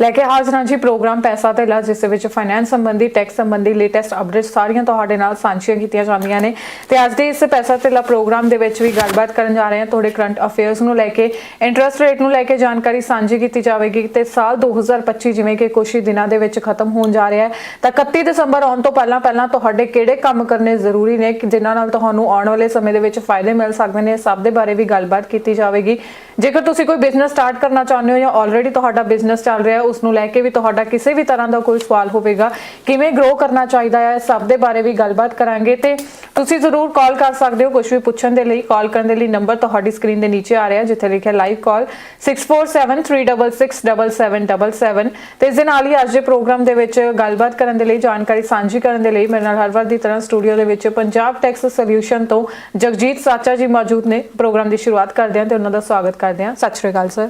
ਲੈ ਕੇ ਹਾਜ਼ਰ ਹਾਂ ਜੀ ਪ੍ਰੋਗਰਾਮ ਪੈਸਾ ਤੇ ਇਲਾਜ ਜਿਸ ਦੇ ਵਿੱਚ ਫਾਈਨੈਂਸ ਸੰਬੰਧੀ ਟੈਕਸ ਸੰਬੰਧੀ ਲੇਟੈਸਟ ਅਪਡੇਟਸ ਸਾਰੀਆਂ ਤੁਹਾਡੇ ਨਾਲ ਸਾਂਝੀਆਂ ਕੀਤੀਆਂ ਜਾਂਦੀਆਂ ਨੇ। ਤੇ ਅੱਜ ਦੇ ਇਸ ਪੈਸਾ ਤੇ ਇਲਾਜ ਪ੍ਰੋਗਰਾਮ ਦੇ ਵਿੱਚ ਵੀ ਗੱਲਬਾਤ ਕਰਨ ਜਾ ਰਹੇ ਹਾਂ। ਤੁਹਾਡੇ ਕਰੰਟ ਅਫੇਅਰਸ ਨੂੰ ਲੈ ਕੇ ਇੰਟਰਸਟ ਰੇਟ ਨੂੰ ਲੈ ਕੇ ਜਾਣਕਾਰੀ ਸਾਂਝੀ ਕੀਤੀ ਜਾਵੇਗੀ। ਤੇ ਸਾਲ 2025 ਜਿਵੇਂ ਕਿ ਕੁਝ ਹੀ ਦਿਨਾਂ ਦੇ ਵਿੱਚ ਖਤਮ ਹੋਣ ਜਾ ਰਿਹਾ ਹੈ। ਤਾਂ 31 ਦਸੰਬਰ ਆਉਣ ਤੋਂ ਪਹਿਲਾਂ ਪਹਿਲਾਂ ਤੁਹਾਡੇ ਕਿਹੜੇ ਕੰਮ ਕਰਨੇ ਜ਼ਰੂਰੀ ਨੇ, ਕਿ ਜਿਨ੍ਹਾਂ ਨਾਲ ਤੁਹਾਨੂੰ ਆਉਣ ਵਾਲੇ ਸਮੇਂ ਦੇ ਵਿੱਚ ਫਾਇਦੇ ਮਿਲ ਸਕਦੇ ਨੇ, ਸਭ ਦੇ ਬਾਰੇ ਵੀ ਗੱਲਬਾਤ ਕੀਤੀ ਜਾਵੇਗੀ। ਜੇਕਰ ਤੁਸੀਂ ਕੋਈ ਬਿਜ਼ਨਸ ਸਟਾਰਟ ਕਰਨਾ ਚਾਹੁੰਦੇ ਹੋ ਜਾਂ ਆਲਰੇਡੀ ਤੁਹਾਡਾ ਬਿਜ਼ਨਸ ਚੱਲ ਰਿਹਾ ਹੈ ਉਸ ਨੂੰ ਲੈ ਕੇ ਵੀ ਤੁਹਾਡਾ ਕਿਸੇ ਵੀ ਤਰ੍ਹਾਂ ਦਾ ਕੋਈ ਸਵਾਲ ਹੋਵੇਗਾ, ਕਿਵੇਂ ਗਰੋ ਕਰਨਾ ਚਾਹੀਦਾ ਹੈ, ਸਭ ਦੇ ਬਾਰੇ ਵੀ ਗੱਲਬਾਤ ਕਰਾਂਗੇ ਤੇ ਤੁਸੀਂ ਜ਼ਰੂਰ ਕਾਲ ਕਰ ਸਕਦੇ ਹੋ ਕੁਝ ਵੀ ਪੁੱਛਣ ਦੇ ਲਈ ਕਾਲ ਕਰਨ ਦੇ ਲਈ ਨੰਬਰ ਤੁਹਾਡੀ ਸਕਰੀਨ ਦੇ ਨੀਚੇ ਆ ਰਿਹਾ, ਜਿੱਥੇ ਲਿਖਿਆ ਲਾਈਵ ਕਾਲ 6473667777 ਤੇ ਇਸ ਦੇ ਨਾਲ ਹੀ ਅੱਜ ਦੇ ਪ੍ਰੋਗਰਾਮ ਦੇ ਵਿੱਚ ਗੱਲਬਾਤ ਕਰਨ ਦੇ ਲਈ, ਜਾਣਕਾਰੀ ਸਾਂਝੀ ਕਰਨ ਦੇ ਲਈ ਮੇਰੇ ਨਾਲ ਹਰ ਵਾਰ ਦੀ ਤਰ੍ਹਾਂ ਸਟੂਡੀਓ ਦੇ ਵਿੱਚ ਪੰਜਾਬ ਟੈਕਸ ਸੋਲਿਊਸ਼ਨ ਤੋਂ ਜਗਜੀਤ ਸਾਚਾ ਜੀ ਮੌਜੂਦ ਨੇ ਪ੍ਰੋਗਰਾਮ ਦੀ ਸ਼ੁਰੂਆਤ ਕਰਦੇ ਹਾਂ ਤੇ ਉਹਨਾਂ ਦਾ ਸਵਾਗਤ ਕਰਦੇ ਹਾਂ। ਸਤਿ ਸ਼੍ਰੀ ਅਕਾਲ sir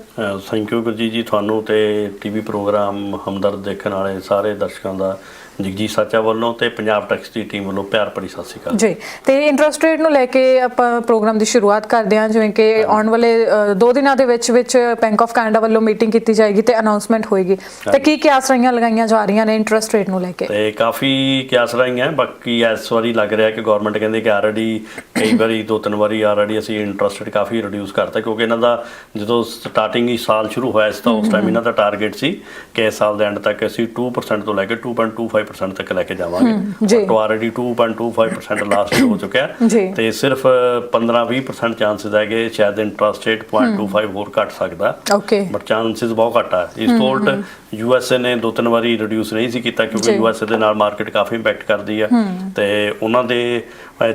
thank you Gurjeet ji ਤੁਹਾਨੂੰ ਤੇ ਟੀਵੀ ਪ੍ਰੋਗਰਾਮ ਹਮਦਰਦ ਦੇਖਣ ਵਾਲੇ ਸਾਰੇ ਦਰਸ਼ਕਾਂ ਦਾ ਜਗਜੀਤ ਸਾਚਾ ਵੱਲੋਂ ਤੇ ਪੰਜਾਬ ਟੈਕਸ ਦੀ ਟੀਮ ਵੱਲੋਂ ਪਿਆਰ ਭਰੀ ਸਤਿ ਸ਼੍ਰੀ ਅਕਾਲ। ਜੀ ਤੇ ਇੰਟਰਸਟ ਰੇਟ ਨੂੰ ਲੈ ਕੇ ਆਪਾਂ ਪ੍ਰੋਗਰਾਮ ਦੀ ਸ਼ੁਰੂਆਤ ਕਰਦੇ ਹਾਂ ਜਿਵੇਂ ਕਿ ਆਉਣ ਵਾਲੇ ਅ, ਦੋ ਦਿਨਾਂ ਦੇ ਵਿੱਚ ਵਿੱਚ ਬੈਂਕ ਆਫ ਕੈਨੇਡਾ ਵੱਲੋਂ ਮੀਟਿੰਗ ਕੀਤੀ ਜਾਏਗੀ ਤੇ ਅਨਾਉਂਸਮੈਂਟ ਹੋਏਗੀ। ਤੇ ਕੀ ਕਿਆਸ ਰਹੀਆਂ ਲਗਾਈਆਂ ਜਾ ਰਹੀਆਂ ਨੇ ਇੰਟਰਸਟ ਰੇਟ ਨੂੰ ਲੈ ਕੇ? ਤੇ ਕਾਫੀ ਕਿਆਸ ਰਹੀਆਂ ਬਾਕੀ ਇਸ ਵਾਰੀ ਲੱਗ ਰਿਹਾ ਕਿ ਗਵਰਨਮੈਂਟ ਕਹਿੰਦੇ ਕਿ ਆਲਰੇਡੀ ਕਈ ਵਾਰੀ ਦੋ ਤਿੰਨ ਵਾਰੀ ਆਲਰੇਡੀ ਅਸੀਂ ਇੰਟਰਸਟ ਰੇਟ ਕਾਫੀ ਰਿਡਿਊਸ ਕਰਤਾ ਕਿਉਂਕਿ ਇਹਨਾਂ ਦਾ ਜਦੋਂ ਸਟਾਰਟਿੰਗ ਹੀ ਸਾਲ ਸ਼ੁਰੂ ਹੋਇਆ ਸੀ ਤਾਂ ਉਸ ਟਾਈਮ ਇਹਨਾਂ ਦਾ ਟਾਰਗੇਟ ਸੀ ਕਿ ਇਸ ਸਾਲ ਦੇ ਐਂਡ ਤੱਕ ਅਸੀਂ 2% ਤੋਂ ਲੈ ਕੇ 2.25% ਤੱਕ ਲੈ ਕੇ। ਜਾਵਾਂਗੇ। ਬਟ ਆਲਰੇਡੀ 2.25% ਲਾਸਟ ਹੋ ਚੁੱਕਿਆ। ਤੇ ਸਿਰਫ 15-20% ਚਾਂਸਸ ਹੈਗੇ ਸ਼ਾਇਦ ਇੰਟਰਸਟ ਰੇਟ 0.25 ਹੋਰ ਘਟ ਸਕਦਾ। ਓਕੇ ਬਟ ਚਾਂਸਸ ਬਹੁਤ ਘੱਟ ਆ। ਇਸ ਤੋਂ ਉਲਟ ਯੂਐਸਏ ਨੇ ਦੋ ਤਿੰਨ ਵਾਰੀ ਰਿਡਿਊਸ ਨਹੀਂ ਸੀ ਕੀਤਾ ਕਿਉਂਕਿ ਜੀ। ਯੂਐਸਏ ਦੇ ਨਾਲ ਮਾਰਕੀਟ ਕਾਫੀ ਇੰਪੈਕਟ ਕਰਦੀ ਆ। ਤੇ ਉਹਨਾਂ ਦੇ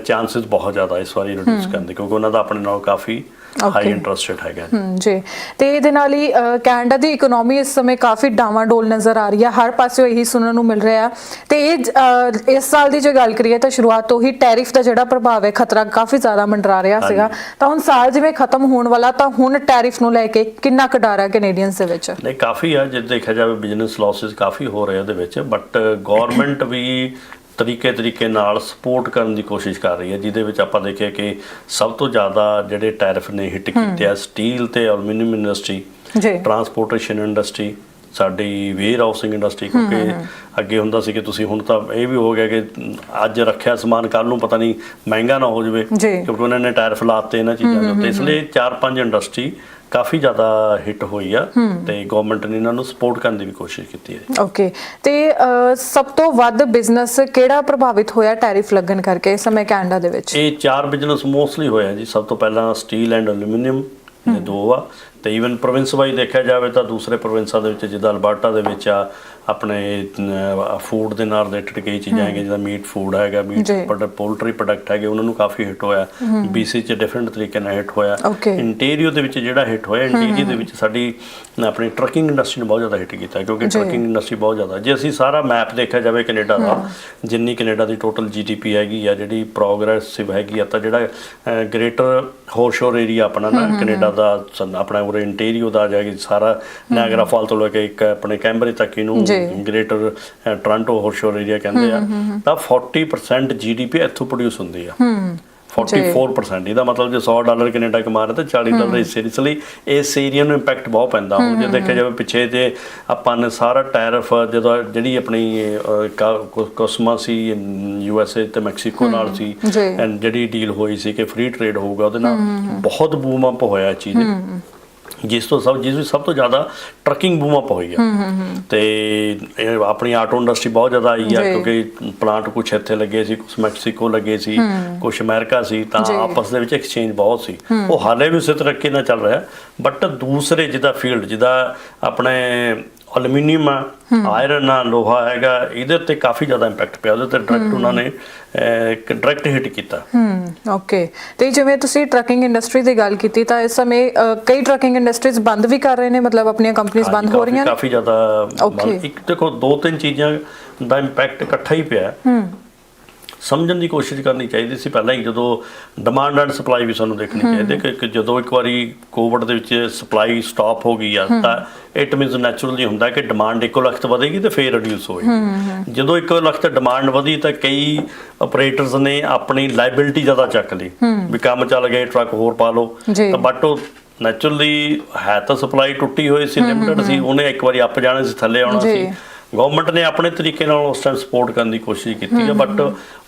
ਚਾਂਸਸ ਬਹੁਤ ਜ਼ਿਆਦਾ ਇਸ ਵਾਰੀ ਰਿਡਿਊਸ ਕਰਨ ਦੇ ਕਿਉਂਕਿ ਉਹਨਾਂ ਦਾ ਆਪਣੇ ਨਾਲ ਕਾਫੀ ਹਾਈ. ਇੰਟਰਸਟ ਰੇਟ ਹੈਗਾ ਹਮ ਜੀ। ਤੇ ਇਹਦੇ ਨਾਲ ਹੀ ਅ, ਕੈਨੇਡਾ ਦੀ ਇਕਨੋਮੀ ਇਸ ਸਮੇਂ ਕਾਫੀ ਡਾਵਾਂਡੋਲ ਨਜ਼ਰ ਆ ਰਹੀ ਹੈ। ਹਰ ਪਾਸਿਓਂ ਇਹੀ ਸੁਣਨ ਨੂੰ ਮਿਲ ਰਿਹਾ ਤੇ ਇਹ ਜ- ਅ, ਇਸ ਸਾਲ ਦੀ ਜੇ ਗੱਲ ਕਰੀਏ ਤਾਂ ਸ਼ੁਰੂਆਤ ਤੋਂ ਹੀ ਟੈਰਿਫ ਦਾ ਜਿਹੜਾ ਪ੍ਰਭਾਵ ਹੈ ਖਤਰਾ ਕਾਫੀ ਜ਼ਿਆਦਾ ਮੰਡਰਾ ਰਿਹਾ ਸੀਗਾ। ਤਾਂ ਹੁਣ ਸਾਲ ਜਿਵੇਂ ਖਤਮ ਹੋਣ ਵਾਲਾ ਤਾਂ ਹੁਣ ਟੈਰਿਫ ਨੂੰ ਲੈ ਕੇ ਕਿੰਨਾ ਕੁ ਡਰ ਹੈ ਕੈਨੇਡੀਅਨਸ ਦੇ ਵਿੱਚ? ਨਹੀਂ ਕਾਫੀ ਆ। ਜੇ ਦੇਖਿਆ ਜਾਵੇ ਬਿਜ਼ਨਸ ਲਾਸਸ ਕਾਫੀ ਹੋ ਰਹੇ ਆ ਉਹਦੇ ਵਿੱਚ। ਬਟ ਗਵਰਨਮੈਂਟ ਵੀ ਤਰੀਕੇ ਤਰੀਕੇ ਨਾਲ ਸਪੋਰਟ ਕਰਨ ਦੀ ਕੋਸ਼ਿਸ਼ ਕਰ ਰਹੀ ਹੈ ਜਿਹਦੇ ਵਿੱਚ ਆਪਾਂ ਦੇਖਿਆ ਕਿ ਸਭ ਤੋਂ ਜ਼ਿਆਦਾ ਜਿਹੜੇ ਟੈਰਿਫ ਨੇ ਹਿੱਟ ਕੀਤੇ ਆ ਸਟੀਲ ਤੇ ਐਲੂਮੀਨੀਅਮ ਇੰਡਸਟਰੀ ਜੀ। ਟਰਾਂਸਪੋਰਟੇਸ਼ਨ ਇੰਡਸਟਰੀ ਸਾਡੀ ਵੇਅਰ ਹਾਊਸਿੰਗ ਇੰਡਸਟਰੀ ਕਿਉਂਕਿ ਅੱਗੇ ਹੁੰਦਾ ਸੀ ਕਿ ਤੁਸੀਂ ਹੁਣ ਤਾਂ ਇਹ ਵੀ ਹੋ ਗਿਆ ਕਿ ਅੱਜ ਰੱਖਿਆ ਸਮਾਨ ਕੱਲ ਨੂੰ ਪਤਾ ਨਹੀਂ ਮਹਿੰਗਾ ਨਾ ਹੋ ਜਾਵੇ। ਕਿਉਂਕਿ ਉਹਨਾਂ ਨੇ ਟੈਰਿਫ ਲਾਤੇ ਇਹਨਾਂ ਚੀਜ਼ਾਂ ਦੇ ਉੱਤੇ। ਇਸ ਲਈ ਚਾਰ ਪੰਜ ਇੰਡਸਟਰੀ ਕਾਫੀ ਜ਼ਿਆਦਾ ਹਿੱਟ ਹੋਈ ਆ ਤੇ ਗਵਰਨਮੈਂਟ ਨੇ ਇਹਨਾਂ ਨੂੰ ਸਪੋਰਟ ਕਰਨ ਦੀ ਵੀ ਕੋਸ਼ਿਸ਼ ਕੀਤੀ ਹੈ। ਓਕੇ ਤੇ ਸਭ ਤੋਂ ਵੱਧ ਬਿਜ਼ਨਸ ਕਿਹੜਾ ਪ੍ਰਭਾਵਿਤ ਹੋਇਆ ਟੈਰਿਫ ਲੱਗਣ ਕਰਕੇ ਇਸ ਸਮੇਂ ਕੈਨੇਡਾ ਦੇ ਵਿੱਚ? ਇਹ ਚਾਰ ਬਿਜ਼ਨਸ ਮੋਸਟਲੀ ਹੋਇਆ ਜੀ। ਸਭ ਤੋਂ ਪਹਿਲਾਂ ਸਟੀਲ ਐਂਡ ਐਲੂਮੀਨੀਅਮ ਇਹ ਦੋ ਆ ਤੇ ਈਵਨ ਪ੍ਰੋਵਿੰਸ ਵਾਈ ਦੇਖਿਆ ਜਾਵੇ ਤਾਂ ਦੂਸਰੇ ਪ੍ਰੋਵਿੰਸਾਂ ਦੇ ਵਿੱਚ ਜਿੱਦਾਂ ਅਲਬਰਟਾ ਦੇ ਵਿੱਚ ਆ ਆਪਣੇ ਫੂਡ ਦੇ ਨਾਲ ਰਿਲੇਟਡ ਕਈ ਚੀਜ਼ਾਂ ਹੈਗੀਆਂ ਜਿੱਦਾਂ ਮੀਟ ਫੂਡ ਹੈਗਾ ਮੀਟ। ਪ੍ਰੋਡਕਟ ਪੋਲਟਰੀ ਪ੍ਰੋਡਕਟ ਹੈਗੇ ਉਹਨਾਂ ਨੂੰ ਕਾਫੀ ਹਿੱਟ ਹੋਇਆ। ਬੀਸੀ ਚ ਡਿਫਰੈਂਟ ਤਰੀਕੇ ਨਾਲ ਹਿੱਟ ਹੋਇਆ. ਇੰਟੀਰੀਅਰ ਦੇ ਵਿੱਚ ਜਿਹੜਾ ਹਿੱਟ ਹੋਇਆ ਇੰਟੀਰੀਅਰ ਦੇ ਵਿੱਚ ਸਾਡੀ ਆਪਣੀ ਟਰੱਕਿੰਗ ਇੰਡਸਟਰੀ ਨੇ ਬਹੁਤ ਜ਼ਿਆਦਾ ਹਿੱਟ ਕੀਤਾ ਕਿਉਂਕਿ। ਟਰੱਕਿੰਗ ਇੰਡਸਟਰੀ ਬਹੁਤ ਜ਼ਿਆਦਾ। ਜੇ ਅਸੀਂ ਸਾਰਾ ਮੈਪ ਦੇਖਿਆ ਜਾਵੇ ਕੈਨੇਡਾ ਦਾ ਜਿੰਨੀ ਕੈਨੇਡਾ ਦੀ ਟੋਟਲ ਜੀਡੀਪੀ ਹੈਗੀ ਆ ਜਿਹੜੀ ਪ੍ਰੋਗਰੈਸਿਵ ਹੈਗੀ ਆ ਤਾਂ ਜਿਹੜਾ ਗ੍ਰੇਟਰ ਹੋਰਸ਼ੋਰ ਏਰੀਆ ਆਪਣਾ ਨਾ ਕੈਨੇਡਾ ਦਾ ਆਪਣਾ ਉਰੇ ਇੰਟੀਰੀਅਰ ਦਾ ਜਾਏਗੀ ਸਾਰਾ ਨਾਇਗਰਾ ਫਾਲ ਤੋਂ ਲੈ ਕੇ ਇੱਕ ਆਪਣੇ ਕੈਂਬਰੇ ਤੱਕ ਇਹਨੂੰ। ਗ੍ਰੇਟਰ ਟੋਰਾਂਟੋ ਹੋਰਸ਼ੋਰ ਏਰੀਆ ਕਹਿੰਦੇ ਆ ਤਾਂ 40% ਜੀਡੀਪੀ ਇੱਥੋਂ ਪ੍ਰੋਡਿਊਸ ਹੁੰਦੀ ਆ। 44% ਇਹਦਾ ਮਤਲਬ ਜੇ 100 ਡਾਲਰ ਕੈਨੇਡਾ ਕਮਾ ਰਿਹਾ ਤਾਂ 40 ਡਾਲਰ ਇਸ ਲਈ ਇਸ ਏਰੀਆ ਨੂੰ ਇੰਪੈਕਟ ਬਹੁਤ ਪੈਂਦਾ। ਹੁਣ ਜੇ ਦੇਖਿਆ ਜਾਵੇ ਪਿੱਛੇ ਜੇ ਆਪਾਂ ਨੇ ਸਾਰਾ ਟੈਰਿਫ ਜਦੋਂ ਜਿਹੜੀ ਆਪਣੀ ਕੋਸਮਾ ਸੀ ਯੂ ਐਸ ਏ ਤੇ ਮੈਕਸੀਕੋ ਨਾਲ ਸੀ। ਐਂਡ ਜਿਹੜੀ ਡੀਲ ਹੋਈ ਸੀ ਕਿ ਫ੍ਰੀ ਟ੍ਰੇਡ ਹੋਊਗਾ ਉਹਦੇ ਨਾਲ ਬਹੁਤ ਬੂਮ ਅਪ ਹੋਇਆ ਚੀਜ਼ ਜਿਸ ਤੋਂ ਸਭ ਜਿਸ ਵਿੱਚ ਸਭ ਤੋਂ ਜ਼ਿਆਦਾ ਟਰੱਕਿੰਗ ਬੂਮ ਅਪ ਹੋਈ ਆ। ਤੇ ਇਹ ਆਪਣੀ ਆਟੋ ਇੰਡਸਟਰੀ ਬਹੁਤ ਜ਼ਿਆਦਾ ਆਈ ਆ। ਕਿਉਂਕਿ ਪਲਾਂਟ ਕੁਛ ਇੱਥੇ ਲੱਗੇ ਸੀ ਕੁਛ ਮੈਕਸੀਕੋ ਲੱਗੇ ਸੀ ਕੁਛ ਅਮਰੀਕਾ ਸੀ ਤਾਂ। ਆਪਸ ਦੇ ਵਿੱਚ ਐਕਸਚੇਂਜ ਬਹੁਤ ਸੀ। ਉਹ ਹਾਲੇ ਵੀ ਉਸੇ ਤਰੀਕੇ ਨਾਲ ਚੱਲ ਰਿਹਾ ਬਟ ਦੂਸਰੇ ਜਿਹਦਾ ਫੀਲਡ ਜਿਹਦਾ ਆਪਣੇ ਐਲੂਮੀਨੀਅਮ ਆ ਆਇਰਨ ਆ ਲੋਹਾ ਹੈਗਾ ਇਹਦੇ ਉੱਤੇ ਕਾਫੀ ਜ਼ਿਆਦਾ ਇੰਪੈਕਟ ਪਿਆ। ਉਹਦੇ ਤੇ ਡਾਇਰੈਕਟ ਉਹਨਾਂ ਨੇ ਡਾਇਰੈਕਟ ਹਿੱਟ ਕੀਤਾ। ਹਮ ਓਕੇ ਤੇ ਜਿਵੇਂ ਤੁਸੀਂ ਟਰੱਕਿੰਗ ਇੰਡਸਟਰੀ ਦੀ ਗੱਲ ਕੀਤੀ ਤਾਂ ਇਸ ਸਮੇਂ ਕਈ ਟਰੱਕਿੰਗ ਇੰਡਸਟਰੀਜ਼ ਬੰਦ ਵੀ ਕਰ ਰਹੇ ਨੇ ਮਤਲਬ ਆਪਣੀਆਂ ਕੰਪਨੀਆਂ ਬੰਦ ਹੋ ਰਹੀਆਂ ਨੇ? ਕਾਫੀ ਜ਼ਿਆਦਾ ਇੱਕ ਦੇਖੋ ਦੋ ਤਿੰਨ ਚੀਜ਼ਾਂ ਦਾ ਇੰਪੈਕਟ ਇਕੱਠਾ ਹੀ ਪਿਆ। ਹੈ। ਸਮਝਣ ਦੀ ਕੋਸ਼ਿਸ਼ ਕਰਨੀ ਚਾਹੀਦੀ ਸੀ ਪਹਿਲਾਂ ਹੀ ਜਦੋਂ ਡਿਮਾਂਡ ਐਂਡ ਸਪਲਾਈ ਵੀ ਸਾਨੂੰ ਦੇਖਣੀ ਚਾਹੀਦੀ ਕਿ ਜਦੋਂ ਇੱਕ ਵਾਰੀ ਕੋਵਿਡ ਦੇ ਵਿੱਚ ਸਪਲਾਈ ਸਟਾਪ ਹੋ ਗਈ ਆ ਤਾਂ ਇਟ ਮੀਨਸ ਨੈਚੁਰਲੀ ਹੁੰਦਾ ਕਿ ਡਿਮਾਂਡ ਇੱਕੋ ਲੱਖ ਤੋਂ ਵਧੇਗੀ ਤੇ ਫੇਰ ਰਿਡਿਊਸ ਹੋਏਗੀ। ਜਦੋਂ ਇੱਕੋ ਲੱਖ ਤੇ ਡਿਮਾਂਡ ਵਧੀ ਤਾਂ ਕਈ ਆਪਰੇਟਰਸ ਨੇ ਆਪਣੀ ਲਾਇਬਿਲਿਟੀ ਜ਼ਿਆਦਾ ਚੱਕ ਲਈ। ਵੀ ਕੰਮ ਚੱਲ ਗਏ ਟਰੱਕ ਹੋਰ ਪਾ ਲਓ। ਤਾਂ ਬਟ ਉਹ ਨੈਚੁਰਲੀ ਹੈ ਤਾਂ ਸਪਲਾਈ ਟੁੱਟੀ ਹੋਈ ਸੀ ਲਿਮਟਿਡ ਸੀ ਉਹਨੇ ਇੱਕ ਵਾਰੀ ਅੱਪ ਜਾਣਾ ਸੀ ਥੱਲੇ ਆਉਣਾ। ਸੀ। ਗਵਰਨਮੈਂਟ ਨੇ ਆਪਣੇ ਤਰੀਕੇ ਨਾਲ ਉਸ ਟਾਈਮ ਸਪੋਰਟ ਕਰਨ ਦੀ ਕੋਸ਼ਿਸ਼ ਕੀਤੀ ਹੈ ਬਟ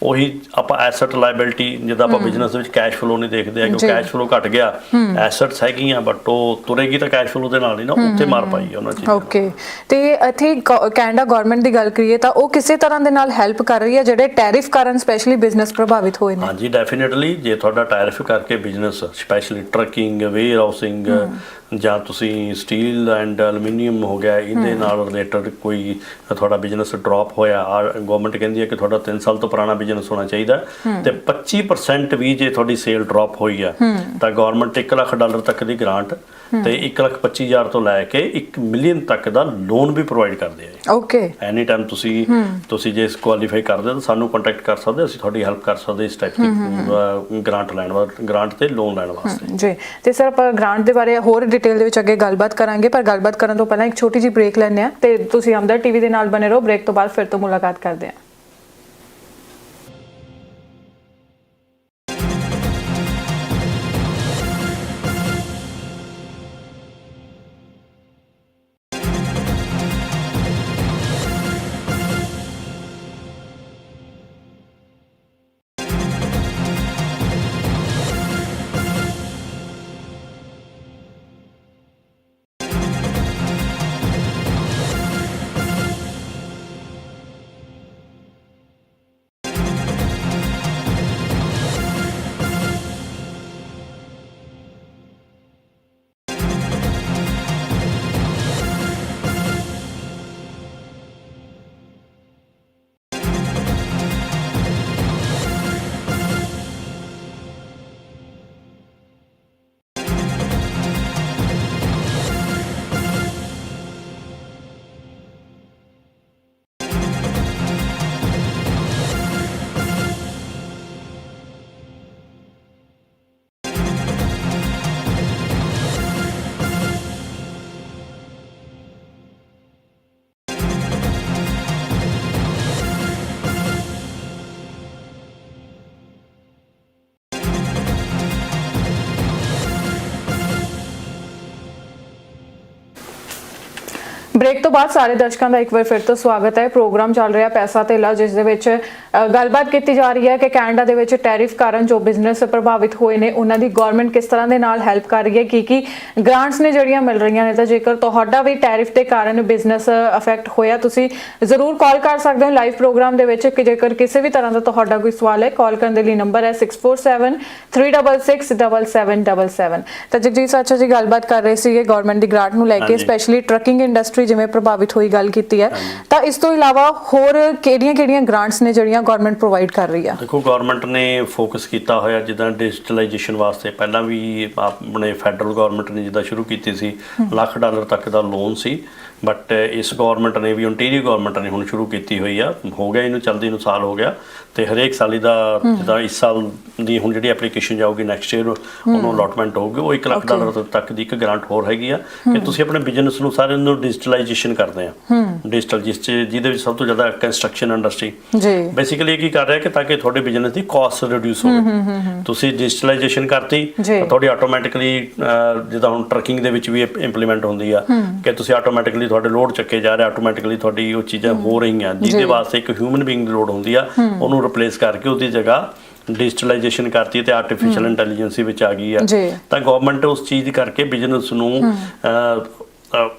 ਉਹੀ ਆਪਾਂ ਐਸੈਟ ਲਾਇਬਿਲਟੀ ਜਿੱਦਾਂ ਆਪਾਂ ਬਿਜ਼ਨਸ ਵਿੱਚ ਕੈਸ਼ ਫਲੋ ਨਹੀਂ ਦੇਖਦੇ ਆ ਕਿ। ਕੈਸ਼ ਫਲੋ ਘਟ ਗਿਆ ਐਸੈਟਸ ਹੈਗੀਆਂ ਬਟ ਉਹ ਤੁਰੇਗੀ ਤਾਂ ਕੈਸ਼ ਫਲੋ ਦੇ ਨਾਲ ਹੀ ਨਾ ਉੱਥੇ ਮਾਰ ਪਾਈ ਹੈ ਉਹਨਾਂ ਚੀਜ਼ਾਂ। ਓਕੇ ਤੇ ਇੱਥੇ ਕੈਨੇਡਾ ਗਵਰਨਮੈਂਟ ਦੀ ਗੱਲ ਕਰੀਏ ਤਾਂ ਉਹ ਕਿਸੇ ਤਰ੍ਹਾਂ ਦੇ ਨਾਲ ਹੈਲਪ ਕਰ ਰਹੀ ਹੈ ਜਿਹੜੇ ਟੈਰਿਫ ਕਾਰਨ ਸਪੈਸ਼ਲੀ ਬਿਜ਼ਨਸ ਪ੍ਰਭਾਵਿਤ ਹੋਏ ਨੇ? ਹਾਂਜੀ ਡੈਫੀਨਿਟਲੀ ਜੇ ਤੁਹਾਡਾ ਟੈਰਿਫ ਕਰਕੇ business specially trucking warehousing ਜਾਂ ਤੁਸੀਂ ਸਟੀਲ ਐਂਡ ਐਲੂਮੀਨੀਅਮ ਹੋ ਗਿਆ ਇਹਦੇ ਨਾਲ ਰਿਲੇਟਡ ਕੋਈ ਤੁਹਾਡਾ ਬਿਜ਼ਨਸ ਡ੍ਰੌਪ ਹੋਇਆ। ਗਵਰਨਮੈਂਟ ਕਹਿੰਦੀ ਹੈ ਕਿ ਤੁਹਾਡਾ 3 ਸਾਲ ਤੋਂ ਪੁਰਾਣਾ ਬਿਜ਼ਨਸ ਹੋਣਾ ਚਾਹੀਦਾ। ਤੇ 25% ਵੀ ਜੇ ਤੁਹਾਡੀ ਸੇਲ ਡ੍ਰੌਪ ਹੋਈ ਆ ਤਾਂ ਗਵਰਨਮੈਂਟ 1 ਲੱਖ ਡਾਲਰ ਤੱਕ ਦੀ ਗ੍ਰਾਂਟ ਤੇ 1 ਲੱਖ 25 ਹਜ਼ਾਰ ਤੋਂ ਲੈ ਕੇ 1 ਮਿਲੀਅਨ ਤੱਕ ਦਾ ਲੋਨ ਵੀ ਪ੍ਰੋਵਾਈਡ ਕਰਦੇ ਆ ਓਕੇ ਐਨੀ ਟਾਈਮ ਤੁਸੀਂ ਤੁਸੀਂ ਜੇ ਇਸ ਕੁਆਲੀਫਾਈ ਕਰਦੇ ਹੋ ਤਾਂ ਸਾਨੂੰ ਕੰਟੈਕਟ ਕਰ ਸਕਦੇ ਹੋ, ਅਸੀਂ ਤੁਹਾਡੀ ਹੈਲਪ ਕਰ ਸਕਦੇ ਇਸ ਟਾਈਪ ਦੀ ਗ੍ਰਾਂਟ ਲੈਣ ਵਾਸਤੇ ਗ੍ਰਾਂਟ ਤੇ ਲੋਨ ਲੈਣ ਵਾਸਤੇ। ਜੀ। ਤੇ ਸਰ ਆਪਾਂ ਗ੍ਰਾਂਟ ਦੇ ਬਾਰੇ ਹੋਰ ਡਿਟੇਲ ਦੇ ਵਿੱਚ ਅੱਗੇ ਗੱਲਬਾਤ ਕਰਾਂਗੇ ਪਰ ਗੱਲਬਾਤ ਕਰਨ ਤੋਂ ਪਹਿਲਾਂ ਇੱਕ ਛੋਟੀ ਜਿਹੀ ਬ੍ਰੇਕ ਲੈਂਦੇ ਆ ਤੇ ਤੁਸੀਂ ਹਮਦਰ ਟੀਵੀ ਦੇ ਨਾਲ ਬਨੇ ਰਹੋ ਬ੍ਰੇਕ ਤੋਂ ਬਾਅਦ ਫਿਰ ਤੋਂ ਮੁਲਾਕਾਤ ਕਰਦੇ ਹਾਂ। ਬ੍ਰੇਕ ਤੋਂ ਬਾਅਦ ਸਾਰੇ ਦਰਸ਼ਕਾਂ ਦਾ ਇੱਕ ਵਾਰ ਫਿਰ ਤੋਂ ਸਵਾਗਤ ਹੈ। ਪ੍ਰੋਗਰਾਮ ਚੱਲ ਰਿਹਾ ਪੈਸਾ ਧੇਲਾ, ਜਿਸ ਦੇ ਵਿੱਚ ਗੱਲਬਾਤ ਕੀਤੀ ਜਾ ਰਹੀ ਹੈ ਕਿ ਕੈਨੇਡਾ ਦੇ ਵਿੱਚ ਟੈਰਿਫ ਕਾਰਨ ਜੋ ਬਿਜ਼ਨਸ ਪ੍ਰਭਾਵਿਤ ਹੋਏ ਨੇ ਉਹਨਾਂ ਦੀ ਗਵਰਨਮੈਂਟ ਕਿਸ ਤਰ੍ਹਾਂ ਦੇ ਨਾਲ ਹੈਲਪ ਕਰ ਰਹੀ ਹੈ ਕੀ ਕੀ ਗ੍ਰਾਂਟਸ ਨੇ ਜਿਹੜੀਆਂ ਮਿਲ ਰਹੀਆਂ ਨੇ ਤਾਂ ਜੇਕਰ ਤੁਹਾਡਾ ਵੀ ਟੈਰਿਫ ਦੇ ਕਾਰਨ ਬਿਜ਼ਨਸ ਅਫੈਕਟ ਹੋਇਆ ਤੁਸੀਂ ਜ਼ਰੂਰ ਕਾਲ ਕਰ ਸਕਦੇ ਹੋ ਲਾਈਵ ਪ੍ਰੋਗਰਾਮ ਦੇ ਵਿੱਚ ਕਿ ਜੇਕਰ ਕਿਸੇ ਵੀ ਤਰ੍ਹਾਂ ਦਾ ਤੁਹਾਡਾ ਕੋਈ ਸਵਾਲ ਹੈ ਕਾਲ ਕਰਨ ਦੇ ਲਈ ਨੰਬਰ ਹੈ 6473667777 ਤਾਂ ਜਗਜੀਤ ਸਾਚਾ ਜੀ ਗੱਲਬਾਤ ਕਰ ਰਹੇ ਸੀਗੇ ਗਵਰਨਮੈਂਟ ਦੀ ਗ੍ਰਾਂਟ ਨੂੰ ਲੈ ਕੇ। ਸਪੈਸ਼ਲੀ ਟਰੱਕਿੰਗ ਇੰਡਸਟਰੀ ਜਿਵੇਂ ਪ੍ਰਭਾਵਿਤ ਹੋਈ ਗੱਲ ਕੀਤੀ ਹੈ। ਤਾਂ ਇਸ ਤੋਂ ਇਲਾਵਾ ਹੋਰ ਕਿਹੜੀਆਂ-ਕਿਹੜੀਆਂ ਗ੍ਰਾਂਟਸ ਨੇ ਜਿਹੜੀਆਂ ਗਵਰਨਮੈਂਟ ਪ੍ਰੋਵਾਈਡ ਕਰ ਰਹੀ ਆ। ਦੇਖੋ ਗਵਰਨਮੈਂਟ ਨੇ ਫੋਕਸ ਕੀਤਾ ਹੋਇਆ ਜਿੱਦਾਂ ਡਿਜੀਟਲਾਈਜੇਸ਼ਨ ਵਾਸਤੇ। ਪਹਿਲਾਂ ਵੀ ਆਪਣੇ ਫੈਡਰਲ ਗਵਰਨਮੈਂਟ ਨੇ ਜਿੱਦਾਂ ਸ਼ੁਰੂ ਕੀਤੀ ਸੀ, ਲੱਖ ਡਾਲਰ ਤੱਕ ਦਾ ਲੋਨ ਸੀ। ਬਟ ਇਸ ਗਵਰਨਮੈਂਟ ਨੇ ਵੀ ਓਨਟਾਰੀਓ ਗਵਰਨਮੈਂਟ ਨੇ ਹੁਣ ਸ਼ੁਰੂ ਕੀਤੀ ਹੋਈ ਆ। ਹੋ ਗਿਆ ਇਹਨੂੰ, ਚੱਲਦੀ ਨੂੰ ਸਾਲ ਹੋ ਗਿਆ। ਤੇ ਹਰੇਕ ਸਾਲ ਇਹਦਾ ਜਿੱਦਾਂ ਇਸ ਸਾਲ ਦੀ ਹੁਣ ਜਿਹੜੀ ਐਪਲੀਕੇਸ਼ਨ ਜਾਊਗੀ ਨੈਕਸਟ ਈਅਰ ਉਹਨੂੰ ਅਲਾਟਮੈਂਟ ਹੋਊਗੀ ਉਹ 1 ਲੱਖ. ਡਾਲਰ ਤੱਕ ਦੀ ਇੱਕ ਗ੍ਰਾਂਟ ਹੋਰ ਹੈਗੀ ਆ ਕਿ ਤੁਸੀਂ ਆਪਣੇ ਬਿਜ਼ਨਸ ਨੂੰ ਸਾਰੇ ਨੂੰ ਡਿਜੀਟਲਾਈਜੇਸ਼ਨ ਕਰਦੇ ਆ। ਡਿਜੀਟਲ ਜਿਸ 'ਚ ਜਿਹਦੇ ਵਿੱਚ ਸਭ ਤੋਂ ਜ਼ਿਆਦਾ ਕੰਸਟਰਕਸ਼ਨ ਇੰਡਸਟਰੀ ਜੀ। ਬੇਸਿਕਲੀ ਕੀ ਕਰ ਰਿਹਾ ਕਿ ਤਾਂ ਕਿ ਤੁਹਾਡੇ ਬਿਜ਼ਨਸ ਦੀ ਕਾਸਟ ਰਿਡਿਊਸ ਹੋਵੇ। ਤੁਸੀਂ ਡਿਜੀਟਲਾਈਜੇਸ਼ਨ ਕਰਤੀ ਤੁਹਾਡੀ ਆਟੋਮੈਟਿਕਲੀ ਜਿੱਦਾਂ ਹੁਣ ਟਰੱਕਿੰਗ ਦੇ ਵਿੱਚ ਵੀ ਇੰਪਲੀਮੈਂਟ ਹੁੰਦੀ ਆ ਕਿ ਤੁਸੀਂ ਆਟੋਮੈਟਿਕਲੀ ਤੁਹਾਡੇ ਲੋਡ ਚੱਕੇ ਜਾ ਰਹੇ ਆਟੋਮੈਟਿਕਲੀ ਤੁਹਾਡੀ ਉਹ ਚੀਜ਼ਾਂ ਹੋ। ਰਹੀਆਂ। ਜਿਹਦੇ। ਵਾਸਤੇ ਇੱਕ ਹਿਊਮਨ ਬੀਇੰਗ ਦੀ ਲੋਡ ਹੁੰਦੀ ਆ ਉਹਨੂੰ ਰਿਪਲੇਸ ਕਰਕੇ ਉਹਦੀ ਜਗ੍ਹਾ ਡਿਜੀਟਲਾਈਜੇਸ਼ਨ ਕਰਤੀ ਤੇ ਆਰਟੀਫੀਸ਼ੀਅਲ ਇੰਟੈਲੀਜੈਂਸੀ ਵਿੱਚ ਆ ਗਈ ਆ ਜੀ। ਤਾਂ ਗਵਰਨਮੈਂਟ ਉਸ ਚੀਜ਼ ਕਰਕੇ ਬਿਜ਼ਨਸ ਨੂੰ